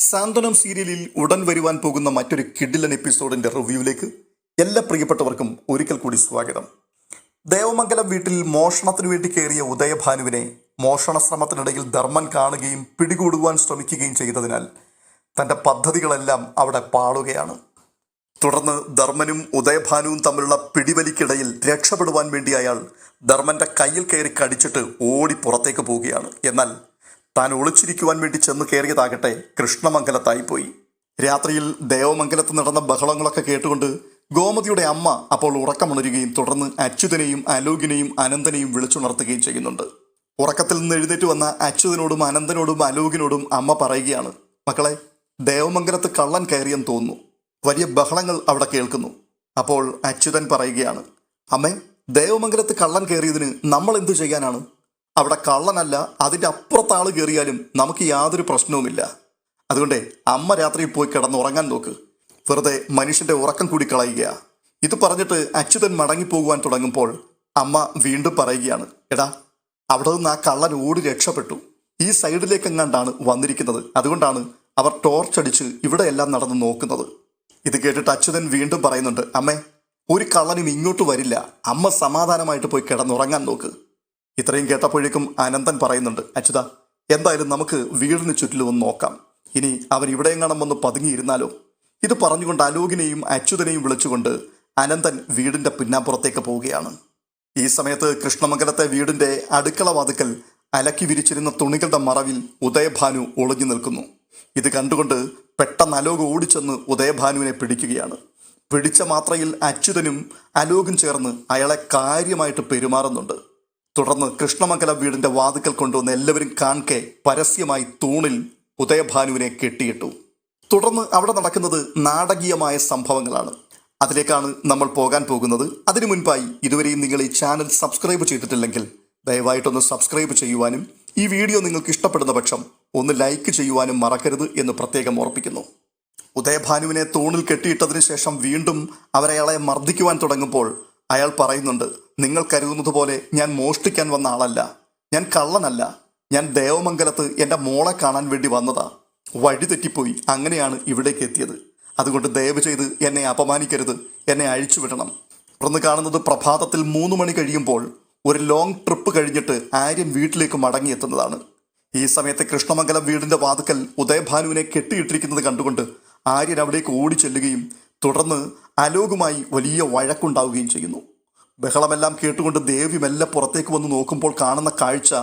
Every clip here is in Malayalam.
സാന്ത്വനം സീരിയലിൽ ഉടൻ വരുവാൻ പോകുന്ന മറ്റൊരു കിഡിലൻ എപ്പിസോഡിന്റെ റിവ്യൂവിലേക്ക് എല്ലാ പ്രിയപ്പെട്ടവർക്കും ഒരിക്കൽ കൂടി സ്വാഗതം. ദേവമംഗലം വീട്ടിൽ മോഷണത്തിനു വേണ്ടി കയറിയ ഉദയഭാനുവിനെ മോഷണ ശ്രമത്തിനിടയിൽ ധർമ്മൻ കാണുകയും പിടികൂടുവാൻ ശ്രമിക്കുകയും ചെയ്തതിനാൽ തന്റെ പദ്ധതികളെല്ലാം അവിടെ പാളുകയാണ്. തുടർന്ന് ധർമ്മനും ഉദയഭാനുവും തമ്മിലുള്ള പിടിവലിക്കിടയിൽ രക്ഷപ്പെടുവാൻ വേണ്ടി അയാൾ ധർമ്മന്റെ കയ്യിൽ കയറി കടിച്ചിട്ട് ഓടി പുറത്തേക്ക് പോവുകയാണ്. എന്നാൽ താൻ ഒളിച്ചിരിക്കുവാൻ വേണ്ടി ചെന്ന് കയറിയതാകട്ടെ കൃഷ്ണമംഗലത്തായി പോയി. രാത്രിയിൽ ദേവമംഗലത്ത് നടന്ന ബഹളങ്ങളൊക്കെ കേട്ടുകൊണ്ട് ഗോമതിയുടെ അമ്മ അപ്പോൾ ഉറക്കമുണരുകയും തുടർന്ന് അച്യുതനെയും അലോകിനെയും അനന്തനെയും വിളിച്ചുണർത്തുകയും ചെയ്യുന്നുണ്ട്. ഉറക്കത്തിൽ നിന്ന് എഴുന്നേറ്റ് വന്ന അച്യുതനോടും അനന്തനോടും അലോകിനോടും അമ്മ പറയുകയാണ് മക്കളെ ദേവമംഗലത്ത് കള്ളൻ കയറിയെന്ന് തോന്നുന്നു. വലിയ ബഹളങ്ങൾ അവിടെ കേൾക്കുന്നു. അപ്പോൾ അച്യുതൻ പറയുകയാണ് അമ്മേ ദേവമംഗലത്ത് കള്ളൻ കയറിയതിന് നമ്മൾ എന്തു ചെയ്യാനാണ്? അവിടെ കള്ളനല്ല അതിന്റെ അപ്പുറത്ത് ആൾ കയറിയാലും നമുക്ക് യാതൊരു പ്രശ്നവുമില്ല. അതുകൊണ്ട് അമ്മ രാത്രി പോയി കിടന്നുറങ്ങാൻ നോക്ക്. വെറുതെ മനുഷ്യന്റെ ഉറക്കം കൂടി കളയുക. ഇത് പറഞ്ഞിട്ട് അച്യുതൻ മടങ്ങിപ്പോകുവാൻ തുടങ്ങുമ്പോൾ അമ്മ വീണ്ടും പറയുകയാണ് എടാ അവിടെ നിന്ന് ആ കള്ളൻ ഓടി രക്ഷപ്പെട്ടു. ഈ സൈഡിലേക്കെങ്ങാണ്ടാണ് വന്നിരിക്കുന്നത്? അതുകൊണ്ടാണ് അവർ ടോർച്ച് അടിച്ച് ഇവിടെയെല്ലാം നടന്ന് നോക്കുന്നത്. ഇത് കേട്ടിട്ട് അച്യുതൻ വീണ്ടും പറയുന്നുണ്ട് അമ്മേ ഒരു കള്ളനും ഇങ്ങോട്ട് വരില്ല. അമ്മ സമാധാനമായിട്ട് പോയി കിടന്നുറങ്ങാൻ നോക്ക്. ഇത്രയും കേട്ടപ്പോഴേക്കും അനന്തൻ പറയുന്നുണ്ട് അച്യുത എന്തായാലും നമുക്ക് വീടിന് ചുറ്റിലും ഒന്ന് നോക്കാം. ഇനി അവൻ കാണാൻ വന്ന് പതുങ്ങിയിരുന്നാലോ? ഇത് പറഞ്ഞുകൊണ്ട് അലോകിനെയും അച്യുതനെയും വിളിച്ചുകൊണ്ട് അനന്തൻ വീടിന്റെ പിന്നാമ്പുറത്തേക്ക് പോവുകയാണ്. ഈ സമയത്ത് കൃഷ്ണമംഗലത്തെ വീടിന്റെ അടുക്കള വാതുക്കൽ അലക്കി വിരിച്ചിരുന്ന തുണികളുടെ മറവിൽ ഉദയഭാനു ഒളിഞ്ഞു നിൽക്കുന്നു. ഇത് കണ്ടുകൊണ്ട് പെട്ടെന്ന് അലോക് ഓടിച്ചെന്ന് ഉദയഭാനുവിനെ പിടിക്കുകയാണ്. പിടിച്ച മാത്രയിൽ അച്യുതനും അലോകും ചേർന്ന് അയാളെ കാര്യമായിട്ട് പെരുമാറുന്നുണ്ട്. തുടർന്ന് കൃഷ്ണമംഗലം വീടിന്റെ വാതുക്കൽ കൊണ്ടുവന്ന് എല്ലാവരും കാൺകെ പരസ്യമായി തൂണിൽ ഉദയഭാനുവിനെ കെട്ടിയിട്ടു. തുടർന്ന് അവിടെ നടക്കുന്നത് നാടകീയമായ സംഭവങ്ങളാണ്. അതിലേക്കാണ് നമ്മൾ പോകാൻ പോകുന്നത്. അതിനു മുൻപായി ഇതുവരെയും നിങ്ങൾ ഈ ചാനൽ സബ്സ്ക്രൈബ് ചെയ്തിട്ടില്ലെങ്കിൽ ദയവായിട്ടൊന്ന് സബ്സ്ക്രൈബ് ചെയ്യുവാനും ഈ വീഡിയോ നിങ്ങൾക്ക് ഇഷ്ടപ്പെടുന്ന പക്ഷം ഒന്ന് ലൈക്ക് ചെയ്യുവാനും മറക്കരുത് എന്ന് പ്രത്യേകം ഓർപ്പിക്കുന്നു. ഉദയഭാനുവിനെ തൂണിൽ കെട്ടിയിട്ടതിന് ശേഷം വീണ്ടും അവരയാളെ മർദ്ദിക്കുവാൻ തുടങ്ങുമ്പോൾ അയാൾ പറയുന്നുണ്ട് നിങ്ങൾ കരുതുന്നത് പോലെ ഞാൻ മോഷ്ടിക്കാൻ വന്ന ആളല്ല. ഞാൻ കള്ളനല്ല. ഞാൻ ദേവമംഗലത്ത് എന്റെ മോളെ കാണാൻ വേണ്ടി വന്നതാ. വഴി തെറ്റിപ്പോയി. അങ്ങനെയാണ് ഇവിടേക്ക് എത്തിയത്. അതുകൊണ്ട് ദയവ് ചെയ്ത് എന്നെ അപമാനിക്കരുത്. എന്നെ അഴിച്ചുവിടണം. ഇവിടുന്ന് കാണുന്നത് പ്രഭാതത്തിൽ മൂന്ന് മണി കഴിയുമ്പോൾ ഒരു ലോങ് ട്രിപ്പ് കഴിഞ്ഞിട്ട് ആര്യൻ വീട്ടിലേക്ക് മടങ്ങിയെത്തുന്നതാണ് ഈ സമയത്ത് കൃഷ്ണമംഗലം വീടിന്റെ വാതുക്കൽ ഉദയഭാനുവിനെ കെട്ടിയിട്ടിരിക്കുന്നത് കണ്ടുകൊണ്ട് ആര്യൻ അവിടേക്ക് ഓടി ചെല്ലുകയും തുടർന്ന് അലോകുമായി വലിയ വഴക്കുണ്ടാവുകയും ചെയ്യുന്നു. ബഹളമെല്ലാം കേട്ടുകൊണ്ട് ദേവി മെല്ലെ പുറത്തേക്ക് വന്ന് നോക്കുമ്പോൾ കാണുന്ന കാഴ്ച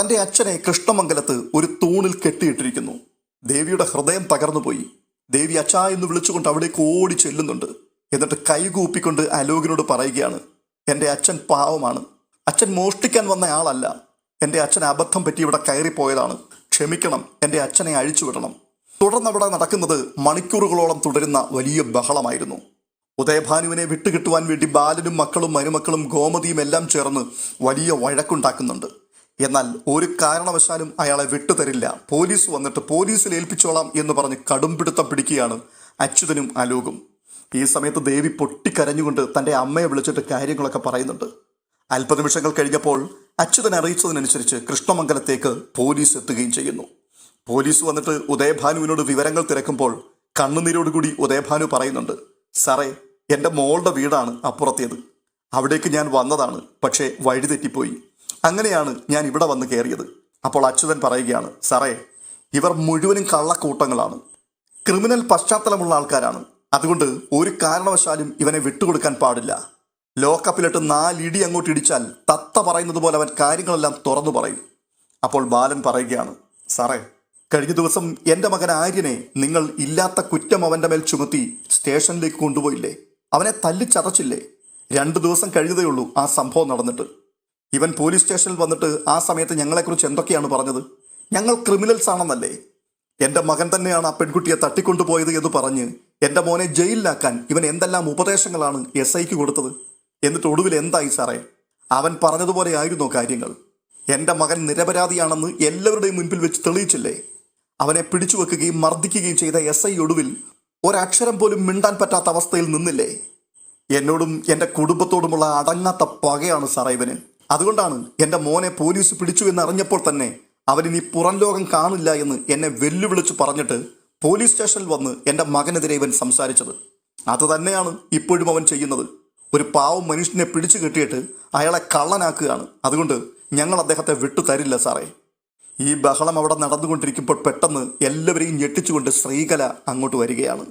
തന്റെ അച്ഛനെ കൃഷ്ണമംഗലത്ത് ഒരു തൂണിൽ കെട്ടിയിട്ടിരിക്കുന്നു. ദേവിയുടെ ഹൃദയം തകർന്നുപോയി. ദേവി അച്ഛാ എന്ന് വിളിച്ചുകൊണ്ട് അവിടേക്ക് ഓടി ചെല്ലുന്നുണ്ട്. എന്നിട്ട് കൈകൂപ്പിക്കൊണ്ട് അലോകിനോട് പറയുകയാണ് എന്റെ അച്ഛൻ പാവമാണ്. അച്ഛൻ മോഷ്ടിക്കാൻ വന്ന ആളല്ല. എന്റെ അച്ഛൻ അബദ്ധം പറ്റി ഇവിടെ കയറിപ്പോയതാണ്. ക്ഷമിക്കണം എന്റെ അച്ഛനെ അഴിച്ചുവിടണം. തുടർന്നവിടെ നടക്കുന്നത് മണിക്കൂറുകളോളം തുടരുന്ന വലിയ ബഹളമായിരുന്നു. ഉദയഭാനുവിനെ വിട്ടുകിട്ടുവാൻ വേണ്ടി ബാലനും മക്കളും മരുമക്കളും ഗോമതിയും എല്ലാം ചേർന്ന് വലിയ വഴക്കുണ്ടാക്കുന്നുണ്ട്. എന്നാൽ ഒരു കാരണവശാലും അയാളെ വിട്ടുതരില്ല. പോലീസ് വന്നിട്ട് പോലീസിൽ ഏൽപ്പിച്ചോളാം എന്ന് പറഞ്ഞ് കടുംപിടുത്തം പിടിക്കുകയാണ് അച്യുതനും അലോകും. ഈ സമയത്ത് ദേവി പൊട്ടിക്കരഞ്ഞുകൊണ്ട് തന്റെ അമ്മയെ വിളിച്ചിട്ട് കാര്യങ്ങളൊക്കെ പറയുന്നുണ്ട്. അല്പനിമിഷങ്ങൾ കഴിഞ്ഞപ്പോൾ അച്യുതൻ അറിയിച്ചതിനനുസരിച്ച് കൃഷ്ണമംഗലത്തേക്ക് പോലീസ് എത്തുകയും ചെയ്യുന്നു. പോലീസ് വന്നിട്ട് ഉദയഭാനുവിനോട് വിവരങ്ങൾ തിരക്കുമ്പോൾ കണ്ണുനീരോടുകൂടി ഉദയഭാനു പറയുന്നുണ്ട് സാറേ എന്റെ മോളുടെ വീടാണ് അപ്പുറത്തേത്. അവിടേക്ക് ഞാൻ വന്നതാണ് പക്ഷേ വഴി തെറ്റിപ്പോയി. അങ്ങനെയാണ് ഞാൻ ഇവിടെ വന്ന് കയറിയത്. അപ്പോൾ അച്യുതൻ പറയുകയാണ് സാറേ ഇവർ മുഴുവനും കള്ളക്കൂട്ടങ്ങളാണ്. ക്രിമിനൽ പശ്ചാത്തലമുള്ള ആൾക്കാരാണ്. അതുകൊണ്ട് ഒരു കാരണവശാലും ഇവനെ വിട്ടുകൊടുക്കാൻ പാടില്ല. ലോക്കപ്പിലിട്ട് നാലിടി അങ്ങോട്ട് ഇടിച്ചാൽ തത്ത പറയുന്നത് പോലെ അവൻ കാര്യങ്ങളെല്ലാം തുറന്നു പറയും. അപ്പോൾ ബാലൻ പറയുകയാണ് സാറേ കഴിഞ്ഞ ദിവസം എന്റെ മകൻ ആര്യനെ നിങ്ങൾ ഇല്ലാത്ത കുറ്റം അവന്റെ മേൽ ചുമത്തി സ്റ്റേഷനിലേക്ക് കൊണ്ടുപോയില്ലേ? അവനെ തല്ലിച്ചതച്ചില്ലേ രണ്ടു ദിവസം കഴിഞ്ഞതേ ഉള്ളൂ ആ സംഭവം നടന്നിട്ട്. ഇവൻ പോലീസ് സ്റ്റേഷനിൽ വന്നിട്ട് ആ സമയത്ത് ഞങ്ങളെക്കുറിച്ച് എന്തൊക്കെയാണ് പറഞ്ഞത്? ഞങ്ങൾ ക്രിമിനൽസ് ആണെന്നല്ലേ? എന്റെ മകൻ തന്നെയാണ് ആ പെൺകുട്ടിയെ തട്ടിക്കൊണ്ടുപോയത് എന്ന് പറഞ്ഞ് എന്റെ മോനെ ജയിലിലാക്കാൻ ഇവൻ എന്തെല്ലാം ഉപദേശങ്ങളാണ് എസ് ഐക്ക് കൊടുത്തത്? എന്നിട്ട് ഒടുവിൽ എന്തായി സാറേ? അവൻ പറഞ്ഞതുപോലെ ആയിരുന്നോ കാര്യങ്ങൾ? എന്റെ മകൻ നിരപരാധിയാണെന്ന് എല്ലാവരുടെയും മുൻപിൽ വെച്ച് തെളിയിച്ചില്ലേ? അവനെ പിടിച്ചു വെക്കുകയും മർദ്ദിക്കുകയും ചെയ്ത എസ് ഐ ഒടുവിൽ ഒരക്ഷരം പോലും മിണ്ടാൻ പറ്റാത്ത അവസ്ഥയിൽ നിന്നില്ലേ? എന്നോടും എന്റെ കുടുംബത്തോടുമുള്ള അടങ്ങാത്ത പകയാണ് സാറേ അതുകൊണ്ടാണ് എന്റെ മോനെ പോലീസ് പിടിച്ചു എന്നറിഞ്ഞപ്പോൾ തന്നെ അവനിനി പുറം ലോകം കാണില്ല എന്ന് എന്നെ വെല്ലുവിളിച്ച് പറഞ്ഞിട്ട് പോലീസ് സ്റ്റേഷനിൽ വന്ന് എന്റെ മകനെതിരെ ഇവൻ സംസാരിച്ചത്. അത് തന്നെയാണ് ഇപ്പോഴും അവൻ ചെയ്യുന്നത്. ഒരു പാവം മനുഷ്യനെ പിടിച്ചു കെട്ടിയിട്ട് അയാളെ കള്ളനാക്കുകയാണ്. അതുകൊണ്ട് ഞങ്ങൾ അദ്ദേഹത്തെ വിട്ടു തരില്ല സാറേ. ഈ ബഹളം അവിടെ നടന്നുകൊണ്ടിരിക്കുമ്പോൾ പെട്ടെന്ന് എല്ലാവരെയും ഞെട്ടിച്ചുകൊണ്ട് ശ്രീകല അങ്ങോട്ട് വരികയാണ്.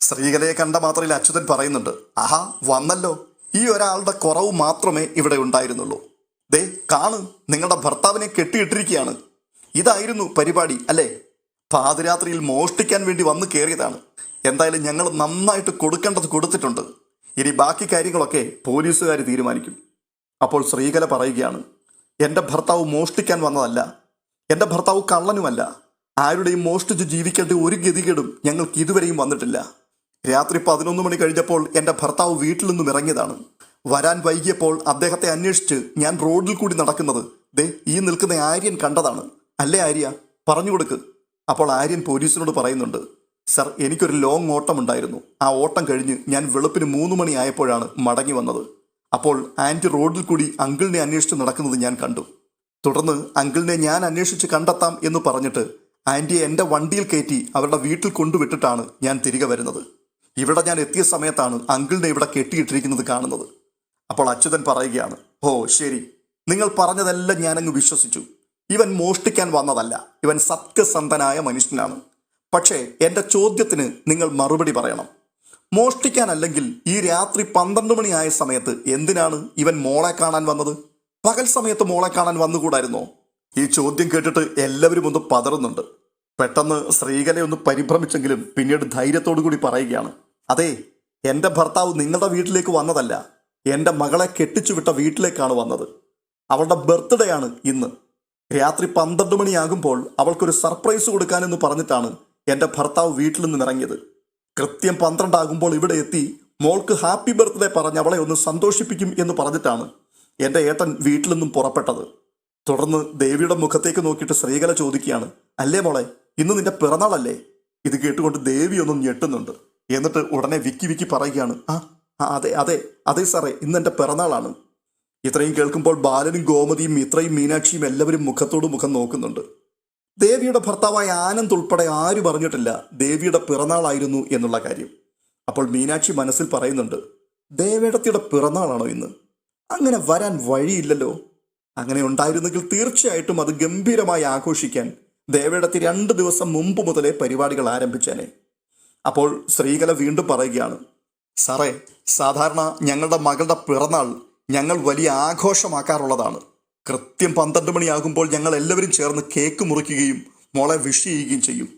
ശ്രീകലയെ കണ്ട മാത്രയിൽ അച്യുതൻ പറയുന്നുണ്ട് ആഹാ വന്നല്ലോ. ഈ ഒരാളുടെ കുറവ് മാത്രമേ ഇവിടെ ഉണ്ടായിരുന്നുള്ളൂ. ദേ കാണ് നിങ്ങളുടെ ഭർത്താവിനെ കെട്ടിയിട്ടിരിക്കുകയാണ്. ഇതായിരുന്നു പരിപാടി അല്ലേ? പാതിരാത്രിയിൽ മോഷ്ടിക്കാൻ വേണ്ടി വന്നു കയറിയതാണ്. എന്തായാലും ഞങ്ങൾ നന്നായിട്ട് കൊടുക്കേണ്ടത് കൊടുത്തിട്ടുണ്ട്. ഇനി ബാക്കി കാര്യങ്ങളൊക്കെ പോലീസുകാർ തീരുമാനിക്കും. അപ്പോൾ ശ്രീകല പറയുകയാണ് എന്റെ ഭർത്താവ് മോഷ്ടിക്കാൻ വന്നതല്ല. എന്റെ ഭർത്താവ് കള്ളനുമല്ല. ആരുടെയും മോഷ്ടിച്ച് ജീവിക്കേണ്ട ഒരു ഗതികേടും ഞങ്ങൾക്ക് ഇതുവരെയും വന്നിട്ടില്ല. രാത്രി പതിനൊന്ന് മണി കഴിഞ്ഞപ്പോൾ എന്റെ ഭർത്താവ് വീട്ടിൽ നിന്നും ഇറങ്ങിയതാണ്. വരാൻ വൈകിയപ്പോൾ അദ്ദേഹത്തെ അന്വേഷിച്ച് ഞാൻ റോഡിൽ കൂടി നടക്കുന്നത്. ദേ ഈ നിൽക്കുന്ന ആര്യൻ കണ്ടതാണ്. അല്ലേ ആര്യ? പറഞ്ഞു കൊടുക്ക്. അപ്പോൾ ആര്യൻ പോലീസിനോട് പറയുന്നുണ്ട്. സർ എനിക്കൊരു ലോങ് ഓട്ടം ഉണ്ടായിരുന്നു. ആ ഓട്ടം കഴിഞ്ഞ് ഞാൻ വെളുപ്പിന് മൂന്ന് മണി ആയപ്പോഴാണ് മടങ്ങി വന്നത്. അപ്പോൾ ആന്റി റോഡിൽ കൂടി അങ്കിളിനെ അന്വേഷിച്ച് നടക്കുന്നത് ഞാൻ കണ്ടു. തുടർന്ന് അങ്കിളിനെ ഞാൻ അന്വേഷിച്ച് കണ്ടെത്താം എന്ന് പറഞ്ഞിട്ട് ആന്റിയെ എന്റെ വണ്ടിയിൽ കയറ്റി അവരുടെ വീട്ടിൽ കൊണ്ടുവിട്ടിട്ടാണ് ഞാൻ തിരികെ വരുന്നത്. ഇവിടെ ഞാൻ എത്തിയ സമയത്താണ് അങ്കിളിനെ ഇവിടെ കെട്ടിയിട്ടിരിക്കുന്നത് കാണുന്നത്. അപ്പോൾ അച്യുതൻ പറയുകയാണ് ഓ ശരി. നിങ്ങൾ പറഞ്ഞതെല്ലാം ഞാനങ്ങ് വിശ്വസിച്ചു. ഇവൻ മോഷ്ടിക്കാൻ വന്നതല്ല. ഇവൻ സത്യസന്ധനായ മനുഷ്യനാണ്. പക്ഷേ എന്റെ ചോദ്യത്തിന് നിങ്ങൾ മറുപടി പറയണം. മോഷ്ടിക്കാനല്ലെങ്കിൽ ഈ രാത്രി പന്ത്രണ്ട് മണിയായ സമയത്ത് എന്തിനാണ് ഇവൻ മോളെ കാണാൻ വന്നത്? പകൽ സമയത്ത് മോളെ കാണാൻ വന്നുകൂടായിരുന്നോ? ഈ ചോദ്യം കേട്ടിട്ട് എല്ലാവരും ഒന്ന് പതറുന്നുണ്ട്. പെട്ടെന്ന് സ്ത്രീകളെ ഒന്ന് പരിഭ്രമിച്ചെങ്കിലും പിന്നീട് ധൈര്യത്തോടു കൂടി പറയുകയാണ്. അതെ എന്റെ ഭർത്താവ് നിങ്ങളുടെ വീട്ടിലേക്ക് വന്നതല്ല. എന്റെ മകളെ കെട്ടിച്ചു വിട്ട വീട്ടിലേക്കാണ് വന്നത്. അവളുടെ ബർത്ത്ഡേ ആണ് ഇന്ന്. രാത്രി പന്ത്രണ്ട് മണിയാകുമ്പോൾ അവൾക്കൊരു സർപ്രൈസ് കൊടുക്കാനെന്ന് പറഞ്ഞിട്ടാണ് എന്റെ ഭർത്താവ് വീട്ടിൽ നിന്ന് ഇറങ്ങിയത്. കൃത്യം പന്ത്രണ്ടാകുമ്പോൾ ഇവിടെ എത്തി മോൾക്ക് ഹാപ്പി ബർത്ത്ഡേ പറഞ്ഞ് അവളെ ഒന്ന് സന്തോഷിപ്പിക്കും എന്ന് പറഞ്ഞിട്ടാണ് എന്റെ ഏട്ടൻ വീട്ടിൽ നിന്നും പുറപ്പെട്ടത്. തുടർന്ന് ദേവിയുടെ മുഖത്തേക്ക് നോക്കിയിട്ട് ശ്രീകല ചോദിക്കുകയാണ് അല്ലേ മോളെ ഇന്ന് നിന്റെ പിറന്നാളല്ലേ? ഇത് കേട്ടുകൊണ്ട് ദേവി ഒന്നും ഞെട്ടുന്നുണ്ട്. എന്നിട്ട് ഉടനെ വിക്കി വിക്കി പറയുകയാണ് ആ അതെ അതെ അതെ സാറേ ഇന്ന് എന്റെ പിറന്നാളാണ്. ഇത്രയും കേൾക്കുമ്പോൾ ബാലനും ഗോമതിയും ഇത്രയും മീനാക്ഷിയും എല്ലാവരും മുഖത്തോട് മുഖം നോക്കുന്നുണ്ട്. ദേവിയുടെ ഭർത്താവായ ആനന്ദ് ഉൾപ്പെടെ ആരും പറഞ്ഞിട്ടില്ല ദേവിയുടെ പിറന്നാളായിരുന്നു എന്നുള്ള കാര്യം. അപ്പോൾ മീനാക്ഷി മനസ്സിൽ പറയുന്നുണ്ട് ദേവേടത്തിയുടെ പിറന്നാളാണോ ഇന്ന്? അങ്ങനെ വരാൻ വഴിയില്ലല്ലോ. അങ്ങനെ ഉണ്ടായിരുന്നെങ്കിൽ തീർച്ചയായിട്ടും അത് ഗംഭീരമായി ആഘോഷിക്കാൻ ദേവേടത്തി രണ്ട് ദിവസം മുമ്പ് മുതലേ പരിപാടികൾ ആരംഭിച്ചേനെ. അപ്പോൾ ശ്രീകല വീണ്ടും പറയുകയാണ് സാറേ സാധാരണ ഞങ്ങളുടെ മകളുടെ പിറന്നാൾ ഞങ്ങൾ വലിയ ആഘോഷമാക്കാറുള്ളതാണ്. കൃത്യം പന്ത്രണ്ട് മണിയാകുമ്പോൾ ഞങ്ങൾ എല്ലാവരും ചേർന്ന് കേക്ക് മുറിക്കുകയും മോളെ വിഷ് ചെയ്യുകയും ചെയ്യും.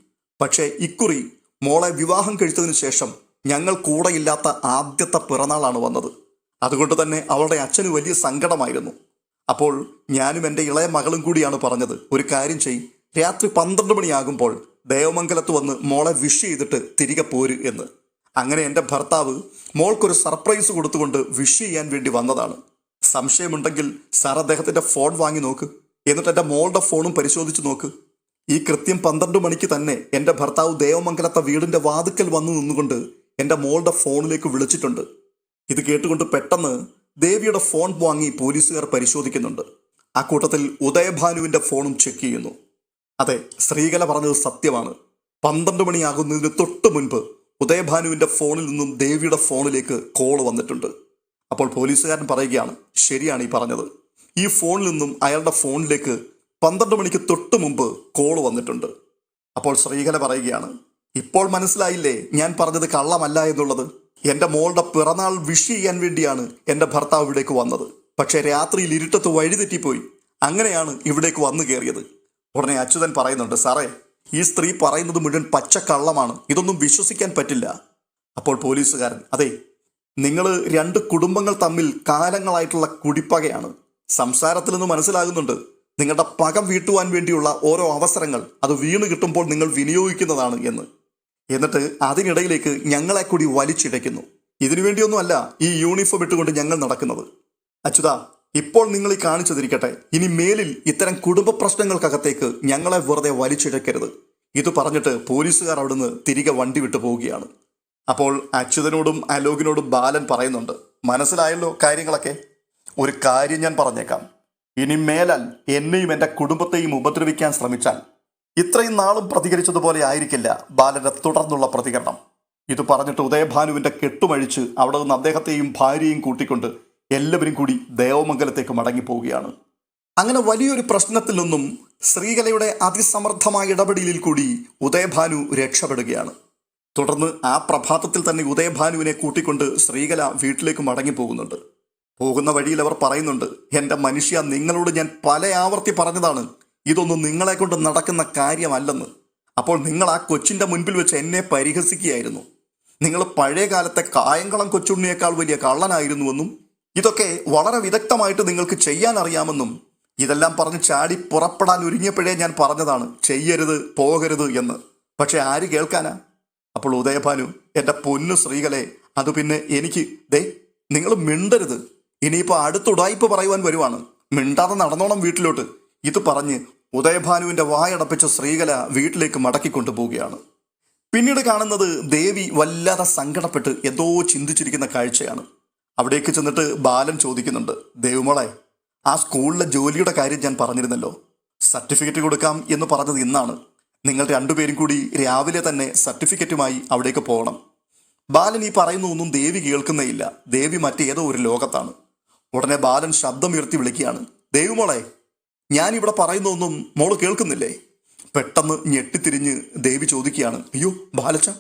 പക്ഷേ ഇക്കുറി മോളെ വിവാഹം കഴിച്ചതിന് ശേഷം ഞങ്ങൾ കൂടെയില്ലാത്ത ആദ്യത്തെ പിറന്നാളാണ് വന്നത്. അതുകൊണ്ട് തന്നെ അവളുടെ അച്ഛന് വലിയ സങ്കടമായിരുന്നു. അപ്പോൾ ഞാനും എന്റെ ഇളയ മകളും കൂടിയാണ് പറഞ്ഞത് ഒരു കാര്യം ചെയ്. രാത്രി പന്ത്രണ്ട് മണിയാകുമ്പോൾ ദേവമംഗലത്ത് വന്ന് മോളെ വിഷ് ചെയ്തിട്ട് തിരികെ പോര് എന്ന്. അങ്ങനെ എന്റെ ഭർത്താവ് മോൾക്കൊരു സർപ്രൈസ് കൊടുത്തുകൊണ്ട് വിഷ് ചെയ്യാൻ വേണ്ടി വന്നതാണ്. സംശയമുണ്ടെങ്കിൽ സാർ അദ്ദേഹത്തിന്റെ ഫോൺ വാങ്ങി നോക്ക്. എന്നിട്ട് എന്റെ മോളുടെ ഫോണും പരിശോധിച്ച് നോക്ക്. ഈ കൃത്യം പന്ത്രണ്ട് മണിക്ക് തന്നെ എന്റെ ഭർത്താവ് ദേവമംഗലത്തെ വീടിന്റെ വാതുക്കൽ വന്നു നിന്നുകൊണ്ട് എന്റെ മോളുടെ ഫോണിലേക്ക് വിളിച്ചിട്ടുണ്ട്. ഇത് കേട്ടുകൊണ്ട് പെട്ടെന്ന് ദേവിയുടെ ഫോൺ വാങ്ങി പോലീസുകാർ പരിശോധിക്കുന്നുണ്ട്. ആ കൂട്ടത്തിൽ ഉദയഭാനുവിന്റെ ഫോണും ചെക്ക് ചെയ്യുന്നു. അതെ ശ്രീകല പറഞ്ഞത് സത്യമാണ്. പന്ത്രണ്ട് മണിയാകുന്നതിന് തൊട്ട് മുൻപ് ഉദയഭാനുവിന്റെ ഫോണിൽ നിന്നും ദേവിയുടെ ഫോണിലേക്ക് കോൾ വന്നിട്ടുണ്ട്. അപ്പോൾ പോലീസുകാരൻ പറയുകയാണ് ശരിയാണ് ഈ പറഞ്ഞത്. ഈ ഫോണിൽ നിന്നും അയാളുടെ ഫോണിലേക്ക് പന്ത്രണ്ട് മണിക്ക് തൊട്ട് മുമ്പ് കോൾ വന്നിട്ടുണ്ട്. അപ്പോൾ ശ്രീകല പറയുകയാണ് ഇപ്പോൾ മനസ്സിലായില്ലേ? ഞാൻ പറഞ്ഞത് കള്ളമല്ല എന്നുള്ളത്? എന്റെ മോളുടെ പിറന്നാൾ വിഷ് ചെയ്യാൻ വേണ്ടിയാണ് എന്റെ ഭർത്താവ് ഇവിടേക്ക് വന്നത്. പക്ഷേ രാത്രിയിൽ ഇരുട്ടത്ത് വഴിതെറ്റിപ്പോയി അങ്ങനെയാണ് ഇവിടേക്ക് വന്നു കയറിയത്. ഉടനെ അച്യുതൻ പറയുന്നുണ്ട് സാറേ ഈ സ്ത്രീ പറയുന്നത് മുഴുവൻ പച്ചക്കള്ളമാണ്. ഇതൊന്നും വിശ്വസിക്കാൻ പറ്റില്ല. അപ്പോൾ പോലീസുകാരൻ അതെ നിങ്ങൾ രണ്ട് കുടുംബങ്ങൾ തമ്മിൽ കാലങ്ങളായിട്ടുള്ള കുടിപ്പകയാണ്. സംസാരത്തിൽ നിന്ന് മനസ്സിലാകുന്നുണ്ട് നിങ്ങളുടെ പകം വീട്ടുവാൻ വേണ്ടിയുള്ള ഓരോ അവസരങ്ങൾ അത് വീണ് കിട്ടുമ്പോൾ നിങ്ങൾ വിനിയോഗിക്കുന്നതാണ് എന്ന്. എന്നിട്ട് അതിനിടയിലേക്ക് ഞങ്ങളെ കൂടി വലിച്ചിഴയ്ക്കുന്നു. ഇതിനു വേണ്ടിയൊന്നുമല്ല ഈ യൂണിഫോം ഇട്ടുകൊണ്ട് ഞങ്ങൾ നടക്കുന്നത്. അച്യുത ഇപ്പോൾ നിങ്ങൾ ഈ കാണിച്ചതിരിക്കട്ടെ. ഇനി മേലിൽ ഇത്തരം കുടുംബ പ്രശ്നങ്ങൾക്കകത്തേക്ക് ഞങ്ങളെ വെറുതെ വലിച്ചിഴക്കരുത് ഇത് പറഞ്ഞിട്ട് പോലീസുകാർ അവിടുന്ന് തിരികെ വണ്ടി വിട്ടു പോവുകയാണ്. അപ്പോൾ അച്യുതനോടും അലോകിനോടും ബാലൻ പറയുന്നുണ്ട്. മനസ്സിലായല്ലോ കാര്യങ്ങളൊക്കെ? ഒരു കാര്യം ഞാൻ പറഞ്ഞേക്കാം. ഇനി മേലാൽ എന്നെയും എന്റെ കുടുംബത്തെയും ഉപദ്രവിക്കാൻ ശ്രമിച്ചാൽ ഇത്രയും നാളും പ്രതികരിച്ചതുപോലെ ആയിരിക്കില്ല ബാലന്റെ തുടർന്നുള്ള പ്രതികരണം. ഇത് പറഞ്ഞിട്ട് ഉദയഭാനുവിന്റെ കെട്ടുമഴിച്ച് അവിടെ നിന്ന് അദ്ദേഹത്തെയും ഭാര്യയും കൂട്ടിക്കൊണ്ട് എല്ലാവരും കൂടി ദേവമംഗലത്തേക്ക് മടങ്ങിപ്പോവുകയാണ്. അങ്ങനെ വലിയൊരു പ്രശ്നത്തിൽ നിന്നും ശ്രീകലയുടെ അതിസമർത്ഥമായ ഇടപെടലിൽ കൂടി ഉദയഭാനു രക്ഷപ്പെടുകയാണ്. തുടർന്ന് ആ പ്രഭാതത്തിൽ തന്നെ ഉദയഭാനുവിനെ കൂട്ടിക്കൊണ്ട് ശ്രീകല വീട്ടിലേക്ക് മടങ്ങി പോകുന്നുണ്ട് പോകുന്ന വഴിയിൽ അവർ പറയുന്നുണ്ട് എന്റെ മനുഷ്യ നിങ്ങളോട് ഞാൻ പല ആവർത്തി പറഞ്ഞതാണ്. ഇതൊന്നും നിങ്ങളെ കൊണ്ട് നടക്കുന്ന കാര്യമല്ലെന്ന്. അപ്പോൾ നിങ്ങൾ ആ കൊച്ചിന്റെ മുൻപിൽ വെച്ച് എന്നെ പരിഹസിക്കുകയായിരുന്നു. നിങ്ങൾ പഴയ കാലത്തെ കായംകുളം കൊച്ചുണ്ണിയേക്കാൾ വലിയ കള്ളനായിരുന്നുവെന്നും ഇതൊക്കെ വളരെ വിദഗ്ധമായിട്ട് നിങ്ങൾക്ക് ചെയ്യാൻ അറിയാമെന്നും ഇതെല്ലാം പറഞ്ഞ് ചാടി പുറപ്പെടാൻ ഒരുങ്ങിയപ്പോഴേ ഞാൻ പറഞ്ഞതാണ് ചെയ്യരുത് പോകരുത് എന്ന്. പക്ഷെ ആര് കേൾക്കാനാ? അപ്പോൾ ഉദയഭാനു എന്റെ പൊന്നു സ്ത്രീകളെ അത് പിന്നെ എനിക്ക് ദേ നിങ്ങൾ മിണ്ടരുത്. ഇനിയിപ്പോൾ അടുത്ത ഉടായ്പ പറയുവാൻ വരുവാണ്. മിണ്ടാതെ നടന്നോണം വീട്ടിലോട്ട്. ഇത് പറഞ്ഞ് ഉദയഭാനുവിന്റെ വായടപ്പിച്ച ശ്രീകല വീട്ടിലേക്ക് മടക്കി കൊണ്ടുപോവുകയാണ് പിന്നീട് കാണുന്നത് ദേവി വല്ലാതെ സങ്കടപ്പെട്ട് എന്തോ ചിന്തിച്ചിരിക്കുന്ന കാഴ്ചയാണ്. അവിടേക്ക് ചെന്നിട്ട് ബാലൻ ചോദിക്കുന്നുണ്ട് ദേവുമോളെ ആ സ്കൂളിലെ ജോലിയുടെ കാര്യം ഞാൻ പറഞ്ഞിരുന്നല്ലോ. സർട്ടിഫിക്കറ്റ് കൊടുക്കാം എന്ന് പറഞ്ഞത് ഇന്നാണ്. നിങ്ങൾ രണ്ടുപേരും കൂടി രാവിലെ തന്നെ സർട്ടിഫിക്കറ്റുമായി അവിടേക്ക് പോകണം. ബാലൻ ഈ പറയുന്ന ഒന്നും ദേവി കേൾക്കുന്നേയില്ല ദേവി മറ്റേതോ ഒരു ലോകത്താണ്. ഉടനെ ബാലൻ ശബ്ദമുയർത്തി വിളിക്കുകയാണ് ദേവിമോളെ ഞാനിവിടെ പറയുന്ന ഒന്നും മോൾ കേൾക്കുന്നില്ലേ? പെട്ടെന്ന് ഞെട്ടിത്തിരിഞ്ഞ് ദേവി ചോദിക്കുകയാണ് അയ്യോ ബാലച്ച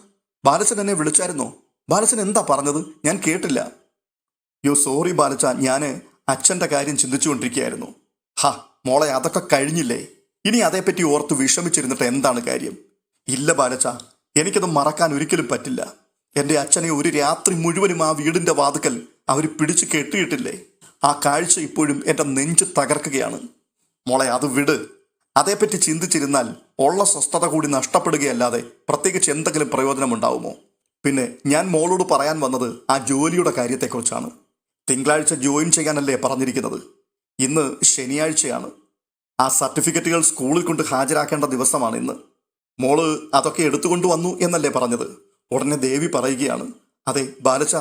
ബാലച്ചൻ എന്നെ വിളിച്ചായിരുന്നോ? ബാലച്ചൻ എന്താ പറഞ്ഞത്? ഞാൻ കേട്ടില്ല. അയ്യോ സോറി ബാലച്ച ഞാൻ അച്ഛന്റെ കാര്യം ചിന്തിച്ചുകൊണ്ടിരിക്കുകയായിരുന്നു. ഹാ മോളെ അതൊക്കെ കഴിഞ്ഞില്ലേ? ഇനി അതേപ്പറ്റി ഓർത്ത് വിഷമിച്ചിരുന്നിട്ട് എന്താണ് കാര്യം? ഇല്ല ബാലച്ച എനിക്കത് മറക്കാൻ ഒരിക്കലും പറ്റില്ല. എന്റെ അച്ഛനെ ഒരു രാത്രി മുഴുവനും ആ വീടിന്റെ വാതുക്കൽ അവർ പിടിച്ചു കെട്ടിയിട്ടില്ലേ? ആ കാഴ്ച ഇപ്പോഴും എന്റെ നെഞ്ച് തകർക്കുകയാണ്. മോളെ അത് വിട്. അതേപ്പറ്റി ചിന്തിച്ചിരുന്നാൽ ഉള്ള സ്വസ്ഥത കൂടി നഷ്ടപ്പെടുകയല്ലാതെ പ്രത്യേകിച്ച് എന്തെങ്കിലും പ്രയോജനമുണ്ടാവുമോ? പിന്നെ ഞാൻ മോളോട് പറയാൻ വന്നത് ആ ജോലിയുടെ കാര്യത്തെക്കുറിച്ചാണ്. തിങ്കളാഴ്ച ജോയിൻ ചെയ്യാനല്ലേ പറഞ്ഞിരിക്കുന്നത്. ഇന്ന് ശനിയാഴ്ചയാണ്. ആ സർട്ടിഫിക്കറ്റുകൾ സ്കൂളിൽ കൊണ്ട് ഹാജരാക്കേണ്ട ദിവസമാണ് ഇന്ന്. മോൾ അതൊക്കെ എടുത്തുകൊണ്ട് വന്നു എന്നല്ലേ പറഞ്ഞത്? ഉടനെ ദേവി പറയുകയാണ് അതെ ബാലച്ച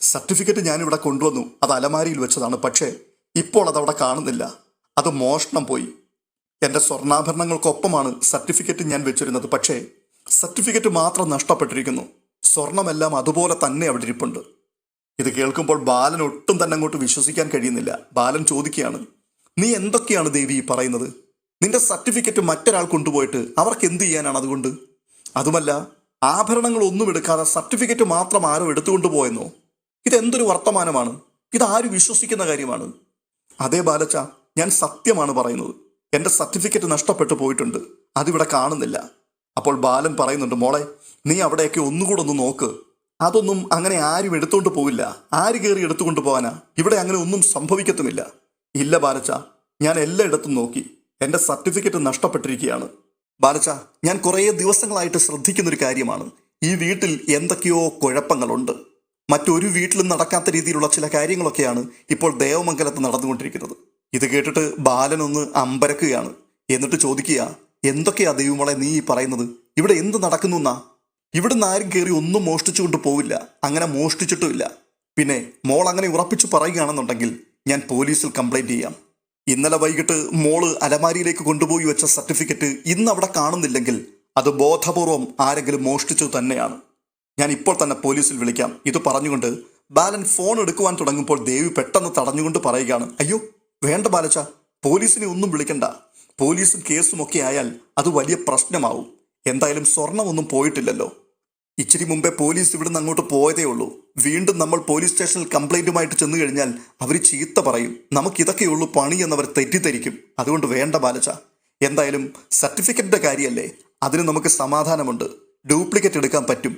സർട്ടിഫിക്കറ്റ് ഞാനിവിടെ കൊണ്ടുവന്നു. അത് അലമാരിയിൽ വെച്ചതാണ്. പക്ഷേ ഇപ്പോൾ അതവിടെ കാണുന്നില്ല. അത് മോഷണം പോയി. എന്റെ സ്വർണാഭരണങ്ങൾക്കൊപ്പമാണ് സർട്ടിഫിക്കറ്റ് ഞാൻ വെച്ചിരുന്നത്. പക്ഷേ സർട്ടിഫിക്കറ്റ് മാത്രം നഷ്ടപ്പെട്ടിരിക്കുന്നു. സ്വർണമെല്ലാം അതുപോലെ തന്നെ അവിടെ ഇരിപ്പുണ്ട്. ഇത് കേൾക്കുമ്പോൾ ബാലൻ ഒട്ടും തന്നെ അങ്ങോട്ട് വിശ്വസിക്കാൻ കഴിയുന്നില്ല. ബാലൻ ചോദിക്കുകയാണ് നീ എന്തൊക്കെയാണ് ദേവി പറയുന്നത്? നിന്റെ സർട്ടിഫിക്കറ്റ് മറ്റൊരാൾ കൊണ്ടുപോയിട്ട് അവർക്ക് എന്ത് ചെയ്യാനാണ് അതുകൊണ്ട്? അതുമല്ല ആഭരണങ്ങൾ ഒന്നും എടുക്കാതെ സർട്ടിഫിക്കറ്റ് മാത്രം ആരോ എടുത്തുകൊണ്ട് പോയെന്നോ? ഇതെന്തൊരു വർത്തമാനമാണ്? ഇതാര് വിശ്വസിക്കുന്ന കാര്യമാണ്. അതേ ബാലച്ച ഞാൻ സത്യമാണ് പറയുന്നത്. എന്റെ സർട്ടിഫിക്കറ്റ് നഷ്ടപ്പെട്ടു പോയിട്ടുണ്ട്. അതിവിടെ കാണുന്നില്ല. അപ്പോൾ ബാലൻ പറയുന്നുണ്ട് മോളെ നീ അവിടെയൊക്കെ ഒന്നുകൂടെ ഒന്ന് നോക്ക്. അതൊന്നും അങ്ങനെ ആരും എടുത്തുകൊണ്ട് പോവില്ല. ആര് കയറി എടുത്തുകൊണ്ട് പോകാനാ ഇവിടെ അങ്ങനെ ഒന്നും സംഭവിക്കത്തുമില്ല. ഇല്ല ബാലച്ച. ഞാൻ എല്ലായിടത്തും നോക്കി. എന്റെ സർട്ടിഫിക്കറ്റ് നഷ്ടപ്പെട്ടിരിക്കുകയാണ്. ബാലച്ച ഞാൻ കുറേ ദിവസങ്ങളായിട്ട് ശ്രദ്ധിക്കുന്നൊരു കാര്യമാണ്. ഈ വീട്ടിൽ എന്തൊക്കെയോ കുഴപ്പങ്ങളുണ്ട്. മറ്റൊരു വീട്ടിലും നടക്കാത്ത രീതിയിലുള്ള ചില കാര്യങ്ങളൊക്കെയാണ് ഇപ്പോൾ ദേവമംഗലത്ത് നടന്നുകൊണ്ടിരിക്കുന്നത്. ഇത് കേട്ടിട്ട് ബാലൻ ഒന്ന് അമ്പരക്കുകയാണ്. എന്നിട്ട് ചോദിക്കുക എന്തൊക്കെയാ ദൈവമോളെ നീ ഈ പറയുന്നത്? ഇവിടെ എന്ത് നടക്കുന്നു എന്നാ ഇവിടുന്ന് ആരും കയറി ഒന്നും മോഷ്ടിച്ചുകൊണ്ട് പോവില്ല. അങ്ങനെ മോഷ്ടിച്ചിട്ടുമില്ല. പിന്നെ മോൾ അങ്ങനെ ഉറപ്പിച്ചു പറയുകയാണെന്നുണ്ടെങ്കിൽ ഞാൻ പോലീസിൽ കംപ്ലൈന്റ് ചെയ്യാം. ഇന്നലെ വൈകിട്ട് മോൾ അലമാരിയിലേക്ക് കൊണ്ടുപോയി വെച്ച സർട്ടിഫിക്കറ്റ് ഇന്ന് അവിടെ കാണുന്നില്ലെങ്കിൽ അത് ബോധപൂർവം ആരെങ്കിലും മോഷ്ടിച്ചത് തന്നെയാണ്. ഞാൻ ഇപ്പോൾ തന്നെ പോലീസിൽ വിളിക്കാം. ഇത് പറഞ്ഞുകൊണ്ട് ബാലൻ ഫോൺ എടുക്കുവാൻ തുടങ്ങുമ്പോൾ ദേവി പെട്ടെന്ന് തടഞ്ഞുകൊണ്ട് പറയുകയാണ് അയ്യോ വേണ്ട ബാലച്ച പോലീസിനെ ഒന്നും വിളിക്കണ്ട. പോലീസും കേസും ഒക്കെ ആയാൽ അത് വലിയ പ്രശ്നമാവും. എന്തായാലും സ്വർണമൊന്നും പോയിട്ടില്ലല്ലോ. ഇച്ചിരി മുമ്പേ പോലീസ് ഇവിടുന്ന് അങ്ങോട്ട് പോയതേ ഉള്ളൂ. വീണ്ടും നമ്മൾ പോലീസ് സ്റ്റേഷനിൽ കംപ്ലൈന്റുമായിട്ട് ചെന്നു കഴിഞ്ഞാൽ അവർ ചീത്ത പറയും. നമുക്കിതൊക്കെയുള്ളൂ പണി എന്നവർ തെറ്റിദ്ധരിക്കും. അതുകൊണ്ട് വേണ്ട ബാലച്ച. എന്തായാലും സർട്ടിഫിക്കറ്റിന്റെ കാര്യമല്ലേ അതിന് നമുക്ക് സമാധാനമുണ്ട്. ഡ്യൂപ്ലിക്കേറ്റ് എടുക്കാൻ പറ്റും.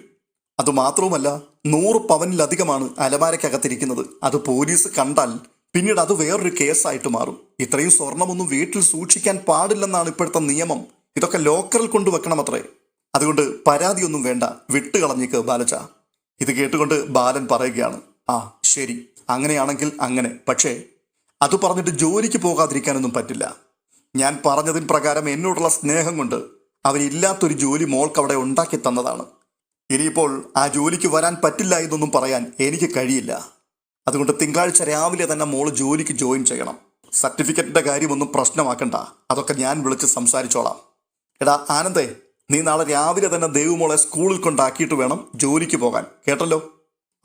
അതുമാത്രവുമല്ല നൂറ് പവനിലധികമാണ് അലമാരയ്ക്കകത്തിരിക്കുന്നത്. അത് പോലീസ് കണ്ടാൽ പിന്നീട് അത് വേറൊരു കേസായിട്ട് മാറും. ഇത്രയും സ്വർണമൊന്നും വീട്ടിൽ സൂക്ഷിക്കാൻ പാടില്ലെന്നാണ് ഇപ്പോഴത്തെ നിയമം. ഇതൊക്കെ ലോക്കറിൽ കൊണ്ടുവെക്കണം അത്രേ അതുകൊണ്ട് പരാതിയൊന്നും വേണ്ട. വിട്ടുകളഞ്ഞേക്ക് ബാലച്ച ഇത് കേട്ടുകൊണ്ട് ബാലൻ പറയുകയാണ്. ആ ശരി. അങ്ങനെയാണെങ്കിൽ അങ്ങനെ. പക്ഷേ അത് പറഞ്ഞിട്ട് ജോലിക്ക് പോകാതിരിക്കാനൊന്നും പറ്റില്ല. ഞാൻ പറഞ്ഞതിന് പ്രകാരം എന്നോടുള്ള സ്നേഹം കൊണ്ട് അവരില്ലാത്തൊരു ജോലി മോൾക്ക് അവിടെ ഉണ്ടാക്കി തന്നതാണ്. ഇനിയിപ്പോൾ ആ ജോലിക്ക് വരാൻ പറ്റില്ല എന്നൊന്നും പറയാൻ എനിക്ക് കഴിയില്ല. അതുകൊണ്ട് തിങ്കളാഴ്ച രാവിലെ തന്നെ മോൾ ജോലിക്ക് ജോയിൻ ചെയ്യണം. സർട്ടിഫിക്കറ്റിന്റെ കാര്യമൊന്നും പ്രശ്നമാക്കണ്ട. അതൊക്കെ ഞാൻ വിളിച്ച് സംസാരിച്ചോളാം. എടാ ആനന്ദേ നീ നാളെ രാവിലെ തന്നെ ദേവുമോളെ സ്കൂളിൽ കൊണ്ടാക്കിയിട്ട് വേണം ജോലിക്ക് പോകാൻ. കേട്ടല്ലോ?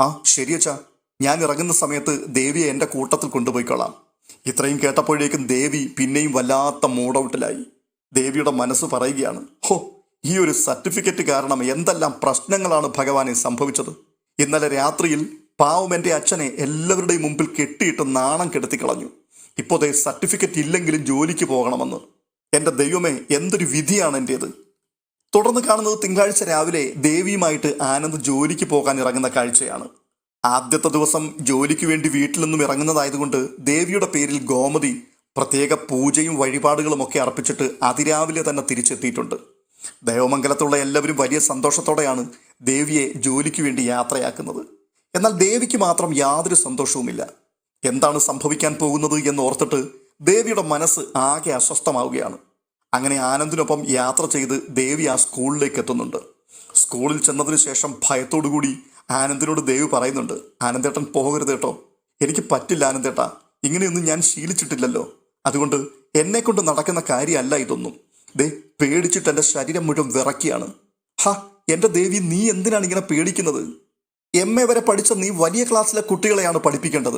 ആ ശരിയച്ചാ ഞാൻ ഇറങ്ങുന്ന സമയത്ത് ദേവിയെ എന്റെ കൂട്ടത്തിൽ കൊണ്ടുപോയിക്കൊള്ളാം. ഇത്രയും കേട്ടപ്പോഴേക്കും ദേവി പിന്നെയും വല്ലാത്ത മൂഡൌട്ടിലായി ദേവിയുടെ മനസ്സ് പറയുകയാണ് ഹോ ഈ ഒരു സർട്ടിഫിക്കറ്റ് കാരണം എന്തെല്ലാം പ്രശ്നങ്ങളാണ് ഭഗവാനെ സംഭവിച്ചത്? ഇന്നലെ രാത്രിയിൽ പാവം എന്റെ അച്ഛനെ എല്ലാവരുടെയും മുമ്പിൽ കെട്ടിയിട്ട് നാണം കെടുത്തി കളഞ്ഞു. ഇപ്പോൾ ദേ സർട്ടിഫിക്കറ്റ് ഇല്ലെങ്കിലും ജോലിക്ക് പോകണമെന്ന്. എന്റെ ദൈവമേ എന്തൊരു വിധിയാണ് എന്റേത്? തുടർന്ന് കാണുന്നത് തിങ്കളാഴ്ച രാവിലെ ദേവിയുമായിട്ട് ആനന്ദ് ജോലിക്ക് പോകാൻ ഇറങ്ങുന്ന കാഴ്ചയാണ്. ആദ്യത്തെ ദിവസം ജോലിക്ക് വേണ്ടി വീട്ടിൽ നിന്നും ഇറങ്ങുന്നതായതുകൊണ്ട് ദേവിയുടെ പേരിൽ ഗോമതി പ്രത്യേക പൂജയും വഴിപാടുകളും ഒക്കെ അർപ്പിച്ചിട്ട് അതിരാവിലെ തന്നെ തിരിച്ചെത്തിയിട്ടുണ്ട്. ദേവമംഗലത്തുള്ള എല്ലാവരും വലിയ സന്തോഷത്തോടെയാണ് ദേവിയെ ജോലിക്ക് വേണ്ടി യാത്രയാക്കുന്നത്. എന്നാൽ ദേവിക്ക് മാത്രം യാതൊരു സന്തോഷവുമില്ല. എന്താണ് സംഭവിക്കാൻ പോകുന്നത് എന്ന് ഓർത്തിട്ട് ദേവിയുടെ മനസ്സ് ആകെ അസ്വസ്ഥമാവുകയാണ്. അങ്ങനെ ആനന്ദിനൊപ്പം യാത്ര ചെയ്ത് ദേവി ആ സ്കൂളിലേക്ക് എത്തുന്നുണ്ട്. സ്കൂളിൽ ചെന്നതിന് ശേഷം ഭയത്തോടുകൂടി ആനന്ദിനോട് ദേവി പറയുന്നുണ്ട് ആനന്ദേട്ടൻ പോകരുത് കേട്ടോ. എനിക്ക് പറ്റില്ല ആനന്ദേട്ടാ. ഇങ്ങനെയൊന്നും ഞാൻ ശീലിച്ചിട്ടില്ലല്ലോ. അതുകൊണ്ട് എന്നെ കൊണ്ട് നടക്കുന്ന കാര്യമല്ല ഇതൊന്നും. ദേ പേടിച്ചിട്ട് എന്റെ ശരീരം മുഴുവൻ വിറക്കിയാണ് ഹ എന്റെ ദേവി നീ എന്തിനാണ് ഇങ്ങനെ പേടിക്കുന്നത്? എം എ വരെ പഠിച്ച നീ വലിയ ക്ലാസ്സിലെ കുട്ടികളെയാണ് പഠിപ്പിക്കേണ്ടത്.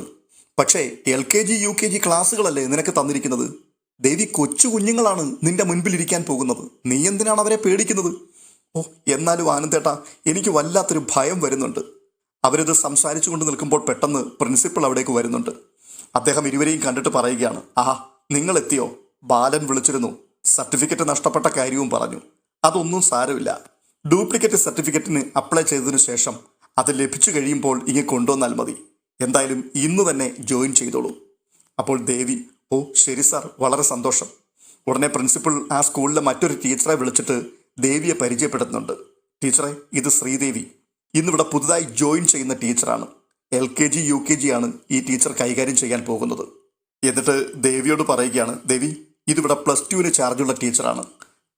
പക്ഷേ L K G U K G ക്ലാസ്സുകളല്ലേ നിനക്ക് തന്നിരിക്കുന്നത്? ദേവി കൊച്ചു കുഞ്ഞുങ്ങളാണ് നിന്റെ മുൻപിൽ ഇരിക്കാൻ പോകുന്നത്. നീ എന്തിനാണ് അവരെ പേടിക്കുന്നത്? ഓ എന്നാലും ആനന്ദേട്ട എനിക്ക് വല്ലാത്തൊരു ഭയം വരുന്നുണ്ട്. അവരിത് സംസാരിച്ചു കൊണ്ട് നിൽക്കുമ്പോൾ പെട്ടെന്ന് പ്രിൻസിപ്പൾ അവിടേക്ക് വരുന്നുണ്ട്. അദ്ദേഹം ഇരുവരെയും കണ്ടിട്ട് പറയുകയാണ് ആഹാ നിങ്ങൾ എത്തിയോ ബാലൻ വിളിച്ചിരുന്നു. സർട്ടിഫിക്കറ്റ് നഷ്ടപ്പെട്ട കാര്യവും പറഞ്ഞു. അതൊന്നും സാരമില്ല. ഡ്യൂപ്ലിക്കേറ്റ് സർട്ടിഫിക്കറ്റിന് അപ്ലൈ ചെയ്തതിനു ശേഷം അത് ലഭിച്ചു കഴിയുമ്പോൾ ഇങ്ങ് കൊണ്ടുവന്നാൽ മതി. എന്തായാലും ഇന്ന് തന്നെ ജോയിൻ ചെയ്തോളൂ. അപ്പോൾ ദേവി ഓ ശരി സാർ വളരെ സന്തോഷം. ഉടനെ പ്രിൻസിപ്പൾ ആ സ്കൂളിലെ മറ്റൊരു ടീച്ചറെ വിളിച്ചിട്ട് ദേവിയെ പരിചയപ്പെടുത്തുന്നുണ്ട്. ടീച്ചറെ ഇത് ശ്രീദേവി. ഇന്നിവിടെ പുതുതായി ജോയിൻ ചെയ്യുന്ന ടീച്ചറാണ്. L K G U K G ആണ് ഈ ടീച്ചർ കൈകാര്യം ചെയ്യാൻ പോകുന്നത്. എന്നിട്ട് ദേവിയോട് പറയുകയാണ് ദേവി ഇതിവിടെ പ്ലസ് ടുവിന് ചാർജുള്ള ടീച്ചറാണ്.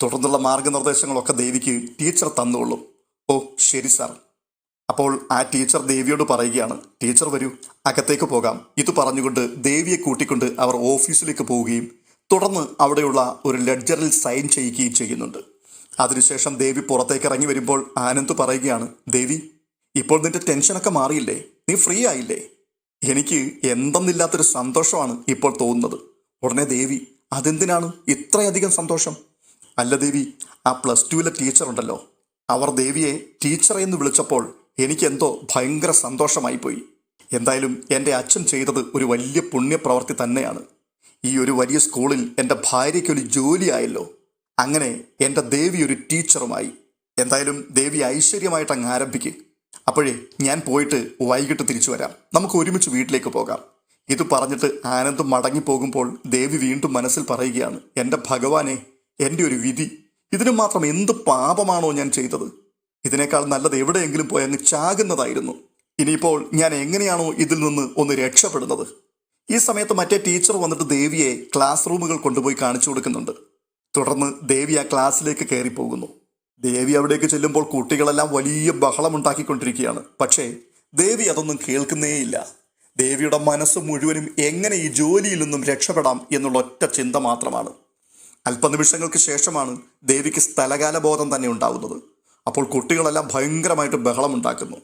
തുടർന്നുള്ള മാർഗനിർദ്ദേശങ്ങളൊക്കെ ദേവിക്ക് ടീച്ചർ തന്നുകൊള്ളും. ഓ ശരി സാർ. അപ്പോൾ ആ ടീച്ചർ ദേവിയോട് പറയുകയാണ് ടീച്ചർ വരൂ അകത്തേക്ക് പോകാം. ഇത് പറഞ്ഞുകൊണ്ട് ദേവിയെ കൂട്ടിക്കൊണ്ട് അവർ ഓഫീസിലേക്ക് പോവുകയും തുടർന്ന് അവിടെയുള്ള ഒരു ലെഡ്ജറിൽ സൈൻ ചെയ്യുകയും ചെയ്യുന്നുണ്ട്. അതിനുശേഷം ദേവി പുറത്തേക്ക് ഇറങ്ങി വരുമ്പോൾ ആനന്ദ് പറയുകയാണ് ദേവി ഇപ്പോൾ നിന്റെ ടെൻഷനൊക്കെ മാറിയില്ലേ? നീ ഫ്രീ ആയില്ലേ? എനിക്ക് എന്തെന്നില്ലാത്തൊരു സന്തോഷമാണ് ഇപ്പോൾ തോന്നുന്നത്. ഉടനെ ദേവി അതെന്തിനാണ് ഇത്രയധികം സന്തോഷം? അല്ല ദേവി ആ പ്ലസ് ടുവിലെ ടീച്ചർ ഉണ്ടല്ലോ. അവർ ദേവിയെ ടീച്ചറെ എന്ന് വിളിച്ചപ്പോൾ എനിക്കെന്തോ ഭയങ്കര സന്തോഷമായി പോയി എന്തായാലും എന്റെ അച്ഛൻ ചെയ്തത് ഒരു വലിയ പുണ്യപ്രവർത്തി തന്നെയാണ്. ഈ ഒരു വലിയ സ്കൂളിൽ എന്റെ ഭാര്യയ്ക്കൊരു ജോലിയായല്ലോ. അങ്ങനെ എന്റെ ദേവി ഒരു ടീച്ചറുമായി. എന്തായാലും ദേവി ഐശ്വര്യമായിട്ട് അങ്ങ് ആരംഭിക്കും. അപ്പോഴേ ഞാൻ പോയിട്ട് വൈകിട്ട് തിരിച്ചു വരാം. നമുക്ക് ഒരുമിച്ച് വീട്ടിലേക്ക് പോകാം. ഇത് പറഞ്ഞിട്ട് ആനന്ദ് മടങ്ങിപ്പോകുമ്പോൾ ദേവി വീണ്ടും മനസ്സിൽ പറയുകയാണ് എന്റെ ഭഗവാനെ എന്റെ ഒരു വിധി. ഇതിനു മാത്രം എന്ത് പാപമാണോ ഞാൻ ചെയ്തത്? ഇതിനേക്കാൾ നല്ലത് എവിടെയെങ്കിലും പോയി അങ്ങ് ചാകുന്നതായിരുന്നു. ഇനിയിപ്പോൾ ഞാൻ എങ്ങനെയാണോ ഇതിൽ നിന്ന് ഒന്ന് രക്ഷപ്പെടുന്നത്? ഈ സമയത്ത് മറ്റേ ടീച്ചർ വന്നിട്ട് ദേവിയെ ക്ലാസ് റൂമുകൾ കൊണ്ടുപോയി കാണിച്ചു കൊടുക്കുന്നുണ്ട്. തുടർന്ന് ദേവി ആ ക്ലാസ്സിലേക്ക് കയറി പോകുന്നു ദേവി അവിടേക്ക് ചെല്ലുമ്പോൾ കുട്ടികളെല്ലാം വലിയ ബഹളമുണ്ടാക്കിക്കൊണ്ടിരിക്കുകയാണ്. പക്ഷേ ദേവി അതൊന്നും കേൾക്കുന്നേയില്ല. ദേവിയുടെ മനസ്സ് മുഴുവനും എങ്ങനെ ഈ ജോലിയിൽ നിന്നും രക്ഷപ്പെടാം എന്നുള്ള ഒറ്റ ചിന്ത മാത്രമാണ്. അല്പനിമിഷങ്ങൾക്ക് ശേഷമാണ് ദേവിക്ക് സ്ഥലകാലബോധം തന്നെ ഉണ്ടാവുന്നത്. അപ്പോൾ കുട്ടികളെല്ലാം ഭയങ്കരമായിട്ട് ബഹളമുണ്ടാക്കുന്നു.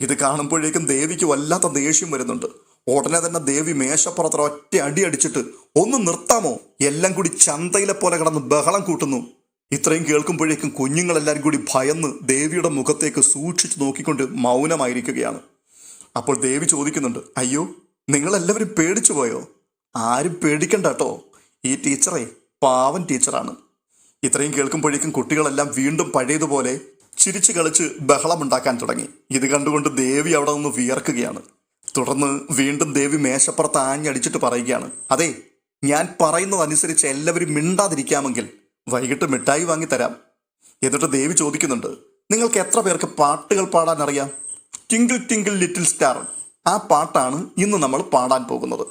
ഇത് കാണുമ്പോഴേക്കും ദേവിക്ക് വല്ലാത്ത ദേഷ്യം വരുന്നുണ്ട്. ഉടനെ തന്നെ ദേവി മേശപ്പുറത്ത് ഒറ്റ അടി അടിച്ചിട്ട് ഒന്ന് നിർത്താമോ? എല്ലാം കൂടി ചന്തയിലെ പോലെ കിടന്ന് ബഹളം കൂട്ടുന്നു. ഇത്രയും കേൾക്കുമ്പോഴേക്കും കുഞ്ഞുങ്ങളെല്ലാവരും കൂടി ഭയന്ന് ദേവിയുടെ മുഖത്തേക്ക് സൂക്ഷിച്ചു നോക്കിക്കൊണ്ട് മൗനമായിരിക്കുകയാണ്. അപ്പോൾ ദേവി ചോദിക്കുന്നുണ്ട് അയ്യോ നിങ്ങളെല്ലാവരും പേടിച്ചു പോയോ? ആരും പേടിക്കണ്ട കേട്ടോ. ഈ ടീച്ചറെ പാവൻ ടീച്ചറാണ്. ഇത്രയും കേൾക്കുമ്പോഴേക്കും കുട്ടികളെല്ലാം വീണ്ടും പഴയതുപോലെ ചിരിച്ചു കളിച്ച് ബഹളമുണ്ടാക്കാൻ തുടങ്ങി. ഇത് കണ്ടുകൊണ്ട് ദേവി അവിടെ നിന്ന് വിയർക്കുകയാണ്. തുടർന്ന് വീണ്ടും ദേവി മേശപ്പുറത്ത് ആഞ്ഞടിച്ചിട്ട് പറയുകയാണ് അതെ ഞാൻ പറയുന്നതനുസരിച്ച് എല്ലാവരും മിണ്ടാതിരിക്കാമെങ്കിൽ വൈകിട്ട് മിഠായി വാങ്ങി തരാം. എന്നിട്ട് ദേവി ചോദിക്കുന്നുണ്ട് നിങ്ങൾക്ക് എത്ര പേർക്ക് പാട്ടുകൾ പാടാൻ അറിയാം ടിങ്കിൾ ടിങ്കിൾ ലിറ്റിൽ സ്റ്റാർ. ആ പാട്ടാണ് ഇന്ന് നമ്മൾ പാടാൻ പോകുന്നത്.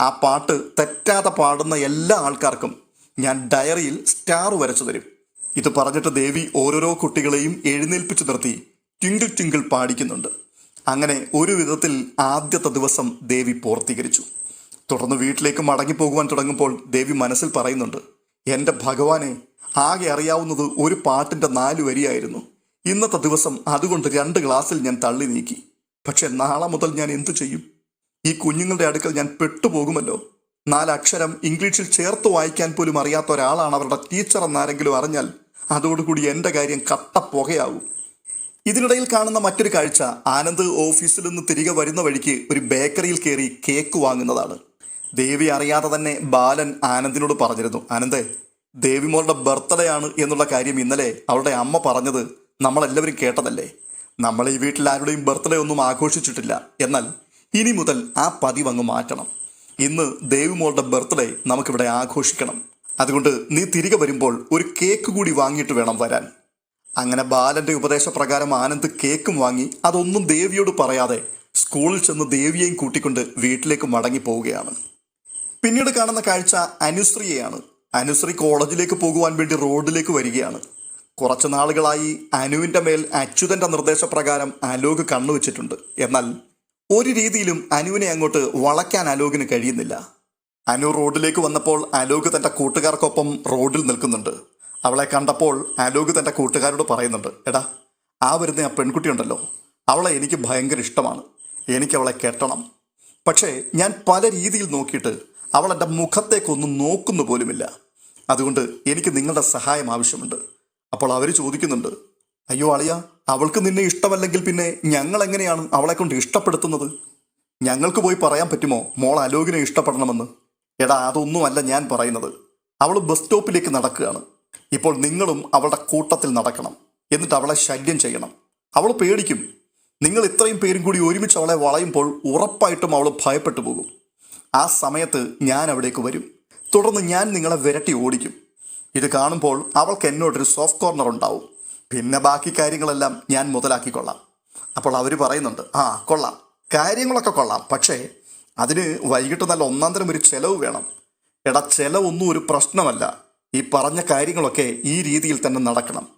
ആ പാട്ട് തെറ്റാതെ പാടുന്ന എല്ലാ ആൾക്കാർക്കും ഞാൻ ഡയറിയിൽ സ്റ്റാർ വരച്ചു തരും. ഇത് പറഞ്ഞിട്ട് ദേവി ഓരോരോ കുട്ടികളെയും എഴുന്നേൽപ്പിച്ചു നിർത്തി ട്വിങ്കിൾ ട്വിങ്കിൾ പാടിക്കുന്നുണ്ട്. അങ്ങനെ ഒരു വിധത്തിൽ ആദ്യത്തെ ദിവസം ദേവി പൂർത്തീകരിച്ചു. തുടർന്ന് വീട്ടിലേക്ക് മടങ്ങി പോകുവാൻ തുടങ്ങുമ്പോൾ ദേവി മനസ്സിൽ പറയുന്നുണ്ട് എന്റെ ഭഗവാനെ ആകെ അറിയാവുന്നത് ഒരു പാട്ടിന്റെ നാല് വരിയായിരുന്നു. ഇന്നത്തെ ദിവസം അതുകൊണ്ട് രണ്ട് ഗ്ലാസ്സിൽ ഞാൻ തള്ളി നീക്കി. പക്ഷെ നാളെ മുതൽ ഞാൻ എന്തു ചെയ്യും? ഈ കുഞ്ഞുങ്ങളുടെ അടുക്കൽ ഞാൻ പെട്ടുപോകുമല്ലോ. നാലക്ഷരം ഇംഗ്ലീഷിൽ ചേർത്ത് വായിക്കാൻ പോലും അറിയാത്ത ഒരാളാണ് അവരുടെ ടീച്ചർ എന്നാരെങ്കിലും അറിഞ്ഞാൽ അതോടുകൂടി എന്റെ കാര്യം കട്ടപ്പുകയാവും. ഇതിനിടയിൽ കാണുന്ന മറ്റൊരു കാഴ്ച ആനന്ദ് ഓഫീസിൽ നിന്ന് തിരികെ വരുന്ന വഴിക്ക് ഒരു ബേക്കറിയിൽ കയറി കേക്ക് വാങ്ങുന്നതാണ്. ദേവി അറിയാതെ തന്നെ ബാലൻ ആനന്ദിനോട് പറഞ്ഞിരുന്നു ആനന്ദേ ദേവിമോളുടെ ബർത്ത്ഡേ ആണ് എന്നുള്ള കാര്യം ഇന്നലെ അവളുടെ അമ്മ പറഞ്ഞത് നമ്മളെല്ലാവരും കേട്ടതല്ലേ? നമ്മൾ ഈ വീട്ടിൽ ആരുടെയും ബർത്ത്ഡേ ഒന്നും ആഘോഷിച്ചിട്ടില്ല. എന്നാൽ ഇനി മുതൽ ആ പതിവ് അങ്ങ് മാറ്റണം. ഇന്ന് ദേവിമോളുടെ ബർത്ത്ഡേ നമുക്കിവിടെ ആഘോഷിക്കണം. അതുകൊണ്ട് നീ തിരികെ വരുമ്പോൾ ഒരു കേക്ക് കൂടി വാങ്ങിയിട്ട് വേണം വരാൻ. അങ്ങനെ ബാലന്റെ ഉപദേശപ്രകാരം ആനന്ദ് കേക്കും വാങ്ങി അതൊന്നും ദേവിയോട് പറയാതെ സ്കൂളിൽ ചെന്ന് ദേവിയെയും കൂട്ടിക്കൊണ്ട് വീട്ടിലേക്ക് മടങ്ങി പോവുകയാണ്. പിന്നീട് കാണുന്ന കാഴ്ച അനുശ്രീയാണ് അനുശ്രീ കോളേജിലേക്ക് പോകുവാൻ വേണ്ടി റോഡിലേക്ക് വരികയാണ്. കുറച്ച് നാളുകളായി അനുവിന്റെ മേൽ അച്യുതന്റെ നിർദ്ദേശപ്രകാരം അലോക് കണ്ണുവച്ചിട്ടുണ്ട്. എന്നാൽ ഒരു രീതിയിലും അനുവിനെ അങ്ങോട്ട് വളയ്ക്കാൻ അലോകിന് കഴിയുന്നില്ല. അനു റോഡിലേക്ക് വന്നപ്പോൾ അലോക് തന്റെ കൂട്ടുകാർക്കൊപ്പം റോഡിൽ നിൽക്കുന്നുണ്ട്. അവളെ കണ്ടപ്പോൾ അലോക് തന്റെ കൂട്ടുകാരോട് പറയുന്നുണ്ട് എടാ ആ വരുന്ന ആ പെൺകുട്ടി ഉണ്ടല്ലോ അവളെ എനിക്ക് ഭയങ്കര ഇഷ്ടമാണ് എനിക്ക് അവളെ കെട്ടണം. പക്ഷേ ഞാൻ പല രീതിയിൽ നോക്കിയിട്ട് അവൾ എന്റെ മുഖത്തേക്കൊന്നും നോക്കുന്നു പോലുമില്ല. അതുകൊണ്ട് എനിക്ക് നിങ്ങളുടെ സഹായം ആവശ്യമുണ്ട്. അപ്പോൾ അവർ ചോദിക്കുന്നുണ്ട് അയ്യോ അളിയ അവൾക്ക് നിന്നെ ഇഷ്ടമല്ലെങ്കിൽ പിന്നെ ഞങ്ങൾ എങ്ങനെയാണ് അവളെ കൊണ്ട് ഇഷ്ടപ്പെടുത്തുന്നത്? ഞങ്ങൾക്ക് പോയി പറയാൻ പറ്റുമോ? മോൾ അലോകിനെ ഇഷ്ടപ്പെടണമെന്ന്. എടാ അതൊന്നുമല്ല ഞാൻ പറയുന്നത്. അവൾ ബസ് സ്റ്റോപ്പിലേക്ക് നടക്കുകയാണ്. ഇപ്പോൾ നിങ്ങളും അവളുടെ കൂട്ടത്തിൽ നടക്കണം. എന്നിട്ട് അവളെ ശല്യം ചെയ്യണം. അവൾ പേടിക്കും. നിങ്ങൾ ഇത്രയും പേരും കൂടി ഒരുമിച്ച് അവളെ വളയുമ്പോൾ ഉറപ്പായിട്ടും അവൾ ഭയപ്പെട്ടു പോകും. ആ സമയത്ത് ഞാൻ അവിടേക്ക് വരും. തുടർന്ന് ഞാൻ നിങ്ങളെ വിരട്ടി ഓടിക്കും. ഇത് കാണുമ്പോൾ അവൾക്ക് എന്നോടൊരു സോഫ്റ്റ് കോർണർ ഉണ്ടാവും. പിന്നെ ബാക്കി കാര്യങ്ങളെല്ലാം ഞാൻ മുതലാക്കിക്കൊള്ളാം അപ്പോൾ അവർ പറയുന്നുണ്ട് ആ കൊള്ളാം. കാര്യങ്ങളൊക്കെ കൊള്ളാം. പക്ഷേ അതിന് വൈകിട്ട് നല്ല ഒന്നാം തരം ഒരു ചെലവ് വേണം. എടാ ചെലവൊന്നും ഒരു പ്രശ്നമല്ല. ഈ പറഞ്ഞ കാര്യങ്ങളൊക്കെ ഈ രീതിയിൽ തന്നെ നടക്കണം.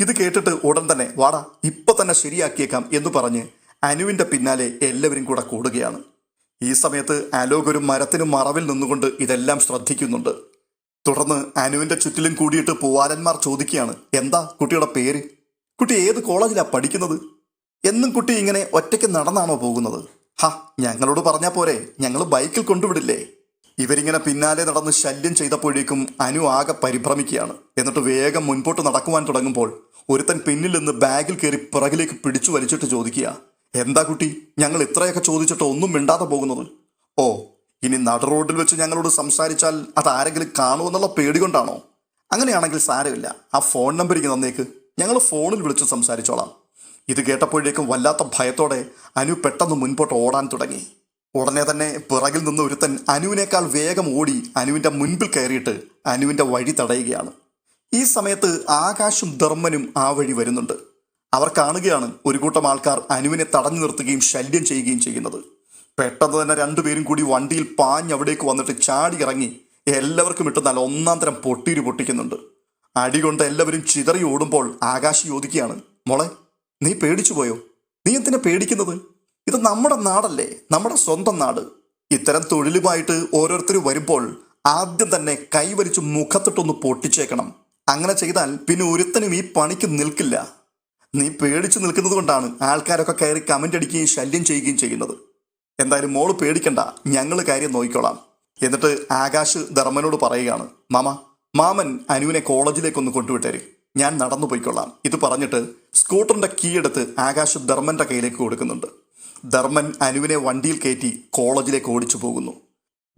ഇത് കേട്ടിട്ട് ഉടൻ തന്നെ വാടാ ഇപ്പൊ തന്നെ ശരിയാക്കിയേക്കാം എന്ന് പറഞ്ഞ് അനുവിന്റെ പിന്നാലെ എല്ലാവരും കൂടെ കൂടുകയാണ്. ഈ സമയത്ത് അലോക് ഒരു മരത്തിന് മറവിൽ നിന്നുകൊണ്ട് ഇതെല്ലാം ശ്രദ്ധിക്കുന്നുണ്ട്. തുടർന്ന് അനുവിന്റെ ചുറ്റിലും കൂടിയിട്ട് പൂവാലന്മാർ ചോദിക്കുകയാണ്. എന്താ കുട്ടിയുടെ പേര്? കുട്ടി ഏത് കോളേജിലാ പഠിക്കുന്നത്? എന്നും കുട്ടി ഇങ്ങനെ ഒറ്റയ്ക്ക് നടന്നാണോ പോകുന്നത്? ഹ ഞങ്ങളോട് പറഞ്ഞാൽ പോരെ ഞങ്ങൾ ബൈക്കിൽ കൊണ്ടുവിടില്ലേ? ഇവരിങ്ങനെ പിന്നാലെ നടന്ന് ശല്യം ചെയ്തപ്പോഴേക്കും അനു ആകെ പരിഭ്രമിക്കുകയാണ്. എന്നിട്ട് വേഗം മുൻപോട്ട് നടക്കുവാൻ തുടങ്ങുമ്പോൾ ഒരുത്തൻ പിന്നിൽ നിന്ന് ബാഗിൽ കയറി പിറകിലേക്ക് പിടിച്ചു വലിച്ചിട്ട് ചോദിക്കുക എന്താ കുട്ടി? ഞങ്ങൾ ഇത്രയൊക്കെ ചോദിച്ചിട്ട് ഒന്നും മിണ്ടാതെ പോകുന്നത്? ഓ ഇനി നട റോഡിൽ വെച്ച് ഞങ്ങളോട് സംസാരിച്ചാൽ അത് ആരെങ്കിലും കാണുമെന്നുള്ള പേടി കൊണ്ടാണോ? അങ്ങനെയാണെങ്കിൽ സാരമില്ല. ആ ഫോൺ നമ്പർ ഇങ്ങനെ തന്നേക്ക്. ഞങ്ങൾ ഫോണിൽ വിളിച്ച് സംസാരിച്ചോളാം. ഇത് കേട്ടപ്പോഴേക്കും വല്ലാത്ത ഭയത്തോടെ അനു പെട്ടെന്ന് മുൻപോട്ട് ഓടാൻ തുടങ്ങി. ഉടനെ തന്നെ പിറകിൽ നിന്ന് ഒരുത്തൻ അനുവിനേക്കാൾ വേഗം ഓടി അനുവിന്റെ മുൻപിൽ കയറിയിട്ട് അനുവിന്റെ വഴി തടയുകയാണ്. ഈ സമയത്ത് ആകാശും ധർമ്മനും ആ വഴി വരുന്നുണ്ട്. അവർ കാണുകയാണ് ഒരു കൂട്ടം ആൾക്കാർ അനുവിനെ തടഞ്ഞു നിർത്തുകയും ശല്യം ചെയ്യുകയും ചെയ്യുന്നത്. പെട്ടെന്ന് തന്നെ രണ്ടുപേരും കൂടി വണ്ടിയിൽ പാഞ്ഞ് അവിടേക്ക് വന്നിട്ട് ചാടി ഇറങ്ങി എല്ലാവർക്കും ഇട്ട് നല്ല ഒന്നാം തരം പൊട്ടീര് പൊട്ടിക്കുന്നുണ്ട്. അടി അടികൊണ്ട് എല്ലാവരും ചിതറി ഓടുമ്പോൾ ആകാശ് ചോദിക്കുകയാണ് മോളെ നീ പേടിച്ചു പോയോ? നീ എന്തിനാ പേടിക്കുന്നത്? ഇത് നമ്മുടെ നാടല്ലേ നമ്മുടെ സ്വന്തം നാട്. ഇത്തരം തൊഴിലുമായിട്ട് ഓരോരുത്തർ വരുമ്പോൾ ആദ്യം തന്നെ കൈവരിച്ച് മുഖത്തിട്ടൊന്ന് പൊട്ടിച്ചേക്കണം. അങ്ങനെ ചെയ്താൽ പിന്നെ ഒരുത്തനും ഈ പണിക്ക് നിൽക്കില്ല. നീ പേടിച്ചു നിൽക്കുന്നത് കൊണ്ടാണ് ആൾക്കാരൊക്കെ കയറി കമന്റ് അടിക്കുകയും ശല്യം ചെയ്യുകയും ചെയ്യുന്നത്. എന്തായാലും മോൾ പേടിക്കണ്ട. ഞങ്ങൾ കാര്യം നോക്കിക്കോളാം. എന്നിട്ട് ആകാശ് ധർമ്മനോട് പറയുകയാണ്. മാമ മാമൻ അനുവിനെ കോളേജിലേക്കൊന്ന് കൊണ്ടുവിട്ടേര്. ഞാൻ നടന്നു പോയിക്കൊള്ളാം. ഇത് പറഞ്ഞിട്ട് സ്കൂട്ടറിന്റെ കീ എടുത്ത് ആകാശ് ധർമ്മന്റെ കയ്യിലേക്ക് കൊടുക്കുന്നുണ്ട്. ധർമ്മൻ അനുവിനെ വണ്ടിയിൽ കയറ്റി കോളേജിലേക്ക് ഓടിച്ചു പോകുന്നു.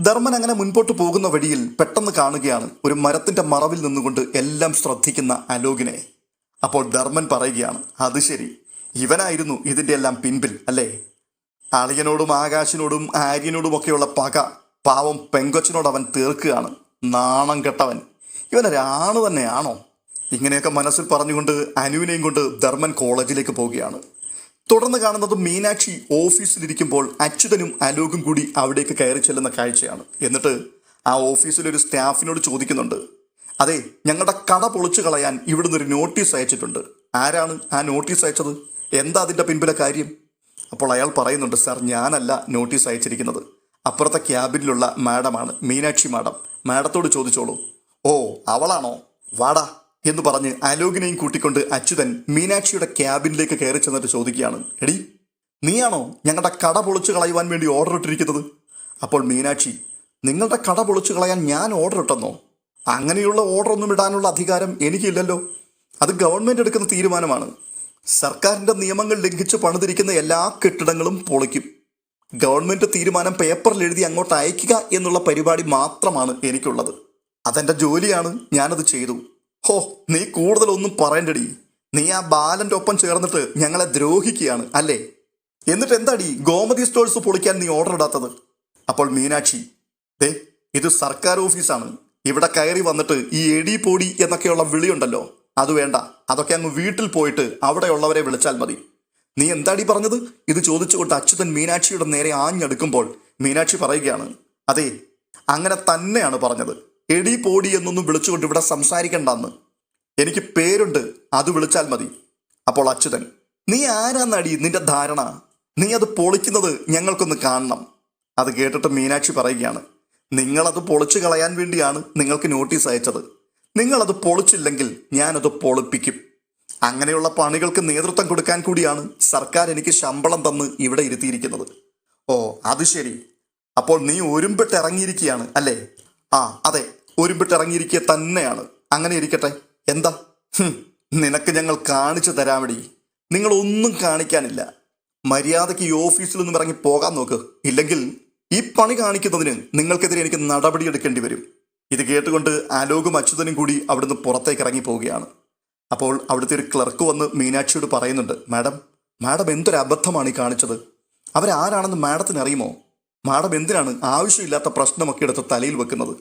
ധർമ്മൻ അങ്ങനെ മുൻപോട്ട് പോകുന്ന വഴിയിൽ പെട്ടെന്ന് കാണുകയാണ് ഒരു മരത്തിന്റെ മറവിൽ നിന്നുകൊണ്ട് എല്ലാം ശ്രദ്ധിക്കുന്ന അലോകിനെ. അപ്പോൾ ധർമ്മൻ പറയുകയാണ് അത് ശരി. ഇവനായിരുന്നു ഇതിന്റെ എല്ലാം പിൻപിൽ അല്ലേ? അളിയനോടും ആകാശിനോടും ആര്യനോടും ഒക്കെയുള്ള പക പാവം പെങ്കൊച്ചിനോട് അവൻ തീർക്കുകയാണ്. നാണം കെട്ടവൻ. ഇവനൊരാണ് തന്നെയാണോ? ഇങ്ങനെയൊക്കെ മനസ്സിൽ പറഞ്ഞുകൊണ്ട് അനുവിനെയും കൊണ്ട് ധർമ്മൻ കോളേജിലേക്ക് പോവുകയാണ്. തുടർന്ന് കാണുന്നത് മീനാക്ഷി ഓഫീസിലിരിക്കുമ്പോൾ അച്യുതനും അലോകും കൂടി അവിടേക്ക് കയറി ചെല്ലുന്ന കാഴ്ചയാണ്. എന്നിട്ട് ആ ഓഫീസിലൊരു സ്റ്റാഫിനോട് ചോദിക്കുന്നുണ്ട്. അതെ ഞങ്ങളുടെ കട പൊളിച്ചു കളയാൻ ഇവിടുന്ന് ഒരു നോട്ടീസ് അയച്ചിട്ടുണ്ട്. ആരാണ് ആ നോട്ടീസ് അയച്ചത്? എന്താ അതിന്റെ പിൻപിലെ കാര്യം? അപ്പോൾ അയാൾ പറയുന്നുണ്ട് സാർ ഞാനല്ല നോട്ടീസ് അയച്ചിരിക്കുന്നത്. അപ്പുറത്തെ ക്യാബിനിലുള്ള മാഡമാണ് മീനാക്ഷി മാഡം. മാഡത്തോട് ചോദിച്ചോളൂ. ഓ അവളാണോ? വാടാ എന്ന് പറഞ്ഞ് അലോകിനെയും കൂട്ടിക്കൊണ്ട് അച്യുതൻ മീനാക്ഷിയുടെ ക്യാബിനിലേക്ക് കയറി ചെന്നിട്ട് ചോദിക്കുകയാണ്. എടി നീയാണോ ഞങ്ങളുടെ കട പൊളിച്ചു കളയുവാൻ വേണ്ടി ഓർഡർ ഇട്ടിരിക്കുന്നത്? അപ്പോൾ മീനാക്ഷി നിങ്ങളുടെ കട പൊളിച്ചു കളയാൻ ഞാൻ ഓർഡർ ഇട്ടെന്നോ? അങ്ങനെയുള്ള ഓർഡർ ഒന്നും ഇടാനുള്ള അധികാരം എനിക്കില്ലല്ലോ. അത് ഗവൺമെന്റ് എടുക്കുന്ന തീരുമാനമാണ്. സർക്കാരിന്റെ നിയമങ്ങൾ ലംഘിച്ച് പണിതിരിക്കുന്ന എല്ലാ കെട്ടിടങ്ങളും പൊളിക്കും. ഗവൺമെന്റ് തീരുമാനം പേപ്പറിൽ എഴുതി അങ്ങോട്ട് അയക്കുക എന്നുള്ള പരിപാടി മാത്രമാണ് എനിക്കുള്ളത്. അതെന്റെ ജോലിയാണ് ഞാനത് ചെയ്തു. ഹോ നീ കൂടുതലൊന്നും പറയണ്ടടി. നീ ആ ബാലന്റെ ഒപ്പം ചേർന്നിട്ട് ഞങ്ങളെ ദ്രോഹിക്കുകയാണ് അല്ലേ? എന്നിട്ട് എന്താടി ഗോമതി സ്റ്റോഴ്സ് പൊളിക്കാൻ നീ ഓർഡർ ഇടാത്തത്? അപ്പോൾ മീനാക്ഷി ദേ ഇത് സർക്കാർ ഓഫീസാണ്. ഇവിടെ കയറി വന്നിട്ട് ഈ എടി പൊടി എന്നൊക്കെയുള്ള വിളിയുണ്ടല്ലോ. അത് വേണ്ട. അതൊക്കെ അങ്ങ് വീട്ടിൽ പോയിട്ട് അവിടെയുള്ളവരെ വിളിച്ചാൽ മതി. നീ എന്താടി പറഞ്ഞത്? ഇത് ചോദിച്ചുകൊണ്ട് അച്യുതൻ മീനാക്ഷിയുടെ നേരെ ആഞ്ഞെടുക്കുമ്പോൾ മീനാക്ഷി പറയുകയാണ് അതെ അങ്ങനെ തന്നെയാണ് പറഞ്ഞത്. എടി പോടി എന്നൊന്നും വിളിച്ചുകൊണ്ട് ഇവിടെ സംസാരിക്കണ്ടെന്ന്. എനിക്ക് പേരുണ്ട് അത് വിളിച്ചാൽ മതി. അപ്പോൾ അച്യുതൻ നീ ആരാന്നടി നിന്റെ ധാരണ? നീ അത് പൊളിക്കുന്നത് ഞങ്ങൾക്കൊന്ന് കാണണം. അത് കേട്ടിട്ട് മീനാക്ഷി പറയുകയാണ് നിങ്ങളത് പൊളിച്ചു കളയാൻ വേണ്ടിയാണ് നിങ്ങൾക്ക് നോട്ടീസ് അയച്ചത്. നിങ്ങളത് പൊളിച്ചില്ലെങ്കിൽ ഞാനത് പൊളിപ്പിക്കും. അങ്ങനെയുള്ള പണികൾക്ക് നേതൃത്വം കൊടുക്കാൻ കൂടിയാണ് സർക്കാർ എനിക്ക് ശമ്പളം തന്ന് ഇവിടെ ഇരുത്തിയിരിക്കുന്നത്. ഓ അത് ശരി. അപ്പോൾ നീ ഒരുമ്പിട്ട് ഇറങ്ങിയിരിക്കുകയാണ് അല്ലേ? ആ അതെ ഒരുമ്പിട്ട് ഇറങ്ങിയിരിക്കുക തന്നെയാണ്. അങ്ങനെ ഇരിക്കട്ടെ. എന്താ? നിനക്ക് ഞങ്ങൾ കാണിച്ചു തരാമടി. നിങ്ങൾ ഒന്നും കാണിക്കാനില്ല. മര്യാദയ്ക്ക് ഈ ഓഫീസിൽ നിന്നും ഇറങ്ങി പോകാൻ നോക്ക്. ഇല്ലെങ്കിൽ ഈ പണി കാണിക്കുന്നതിന് നിങ്ങൾക്കെതിരെ എനിക്ക് നടപടിയെടുക്കേണ്ടി വരും. ഇത് കേട്ടുകൊണ്ട് ആലോകും അച്യുതനും കൂടി അവിടുന്ന് പുറത്തേക്ക് ഇറങ്ങി പോവുകയാണ്. അപ്പോൾ അവിടുത്തെ ഒരു ക്ലർക്ക് വന്ന് മീനാക്ഷിയോട് പറയുന്നുണ്ട് മാഡം മാഡം എന്തൊരു അബദ്ധമാണ് ഈ കാണിച്ചത്? അവരാരാണെന്ന് മാഡത്തിന് അറിയുമോ? മാഡം എന്തിനാണ് ആവശ്യമില്ലാത്ത പ്രശ്നമൊക്കെ എടുത്ത് തലയിൽ വെക്കുന്നത്?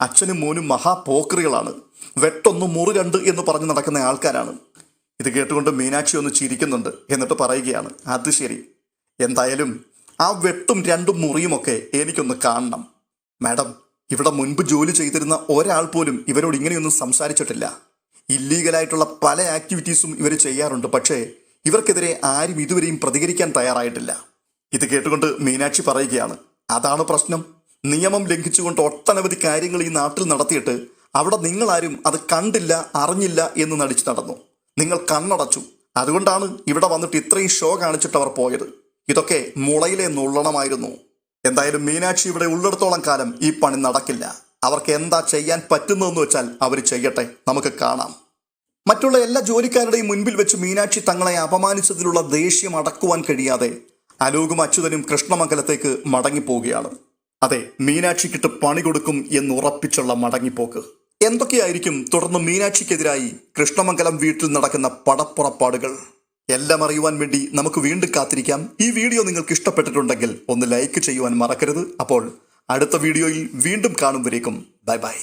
അച്ഛനും മോനും മഹാപോക്കറികളാണ് വെട്ടൊന്ന് മുറി എന്ന് പറഞ്ഞ് നടക്കുന്ന ആൾക്കാരാണ്. ഇത് കേട്ടുകൊണ്ട് മീനാക്ഷി ഒന്ന് ചിരിക്കുന്നുണ്ട് എന്നിട്ട് പറയുകയാണ് അത് ശരി. എന്തായാലും ആ വെട്ടും രണ്ടും മുറിയുമൊക്കെ എനിക്കൊന്ന് കാണണം. മാഡം ഇവിടെ മുൻപ് ജോലി ചെയ്തിരുന്ന ഒരാൾ പോലും ഇവരോട് ഇങ്ങനെയൊന്നും സംസാരിച്ചിട്ടില്ല. ഇല്ലീഗലായിട്ടുള്ള പല ആക്ടിവിറ്റീസും ഇവർ ചെയ്യാറുണ്ട്. പക്ഷേ ഇവർക്കെതിരെ ആരും ഇതുവരെയും പ്രതികരിക്കാൻ തയ്യാറായിട്ടില്ല. ഇത് കേട്ടുകൊണ്ട് മീനാക്ഷി പറയുകയാണ് അതാണ് പ്രശ്നം. നിയമം ലംഘിച്ചുകൊണ്ട് ഒട്ടനവധി കാര്യങ്ങൾ ഈ നാട്ടിൽ നടത്തിയിട്ട് അവിടെ നിങ്ങളാരും അത് കണ്ടില്ല അറിഞ്ഞില്ല എന്ന് നടിച്ചു നടന്നു. നിങ്ങൾ കണ്ണടച്ചു. അതുകൊണ്ടാണ് ഇവിടെ വന്നിട്ട് ഇത്രയും ഷോ കാണിച്ചിട്ട് അവർ പോയത്. ഇതൊക്കെ മുളയിലെ നുള്ളണമായിരുന്നു. എന്തായാലും മീനാക്ഷി ഇവിടെ ഉള്ളിടത്തോളം കാലം ഈ പണി നടക്കില്ല. അവർക്ക് എന്താ ചെയ്യാൻ പറ്റുന്നതെന്ന് വെച്ചാൽ അവർ ചെയ്യട്ടെ. നമുക്ക് കാണാം. മറ്റുള്ള എല്ലാ ജോലിക്കാരുടെയും മുൻപിൽ വെച്ച് മീനാക്ഷി തങ്ങളെ അപമാനിച്ചതിലുള്ള ദേഷ്യം അടക്കുവാൻ കഴിയാതെ അലോകും അച്യുതനും കൃഷ്ണമംഗലത്തേക്ക് മടങ്ങിപ്പോവുകയാണ്. അതെ മീനാക്ഷിക്കിട്ട് പണി കൊടുക്കും എന്ന് ഉറപ്പിച്ചുള്ള മടങ്ങിപ്പോക്ക്. എന്തൊക്കെയായിരിക്കും തുടർന്ന് മീനാക്ഷിക്കെതിരായി കൃഷ്ണമംഗലം വീട്ടിൽ നടക്കുന്ന പടപ്പുറപ്പാടുകൾ? എല്ലാം അറിയുവാൻ വേണ്ടി നമുക്ക് വീണ്ടും കാത്തിരിക്കാം. ഈ വീഡിയോ നിങ്ങൾക്ക് ഇഷ്ടപ്പെട്ടിട്ടുണ്ടെങ്കിൽ ഒന്ന് ലൈക്ക് ചെയ്യുവാൻ മറക്കരുത്. അപ്പോൾ അടുത്ത വീഡിയോയിൽ വീണ്ടും കാണും ബൈ ബൈ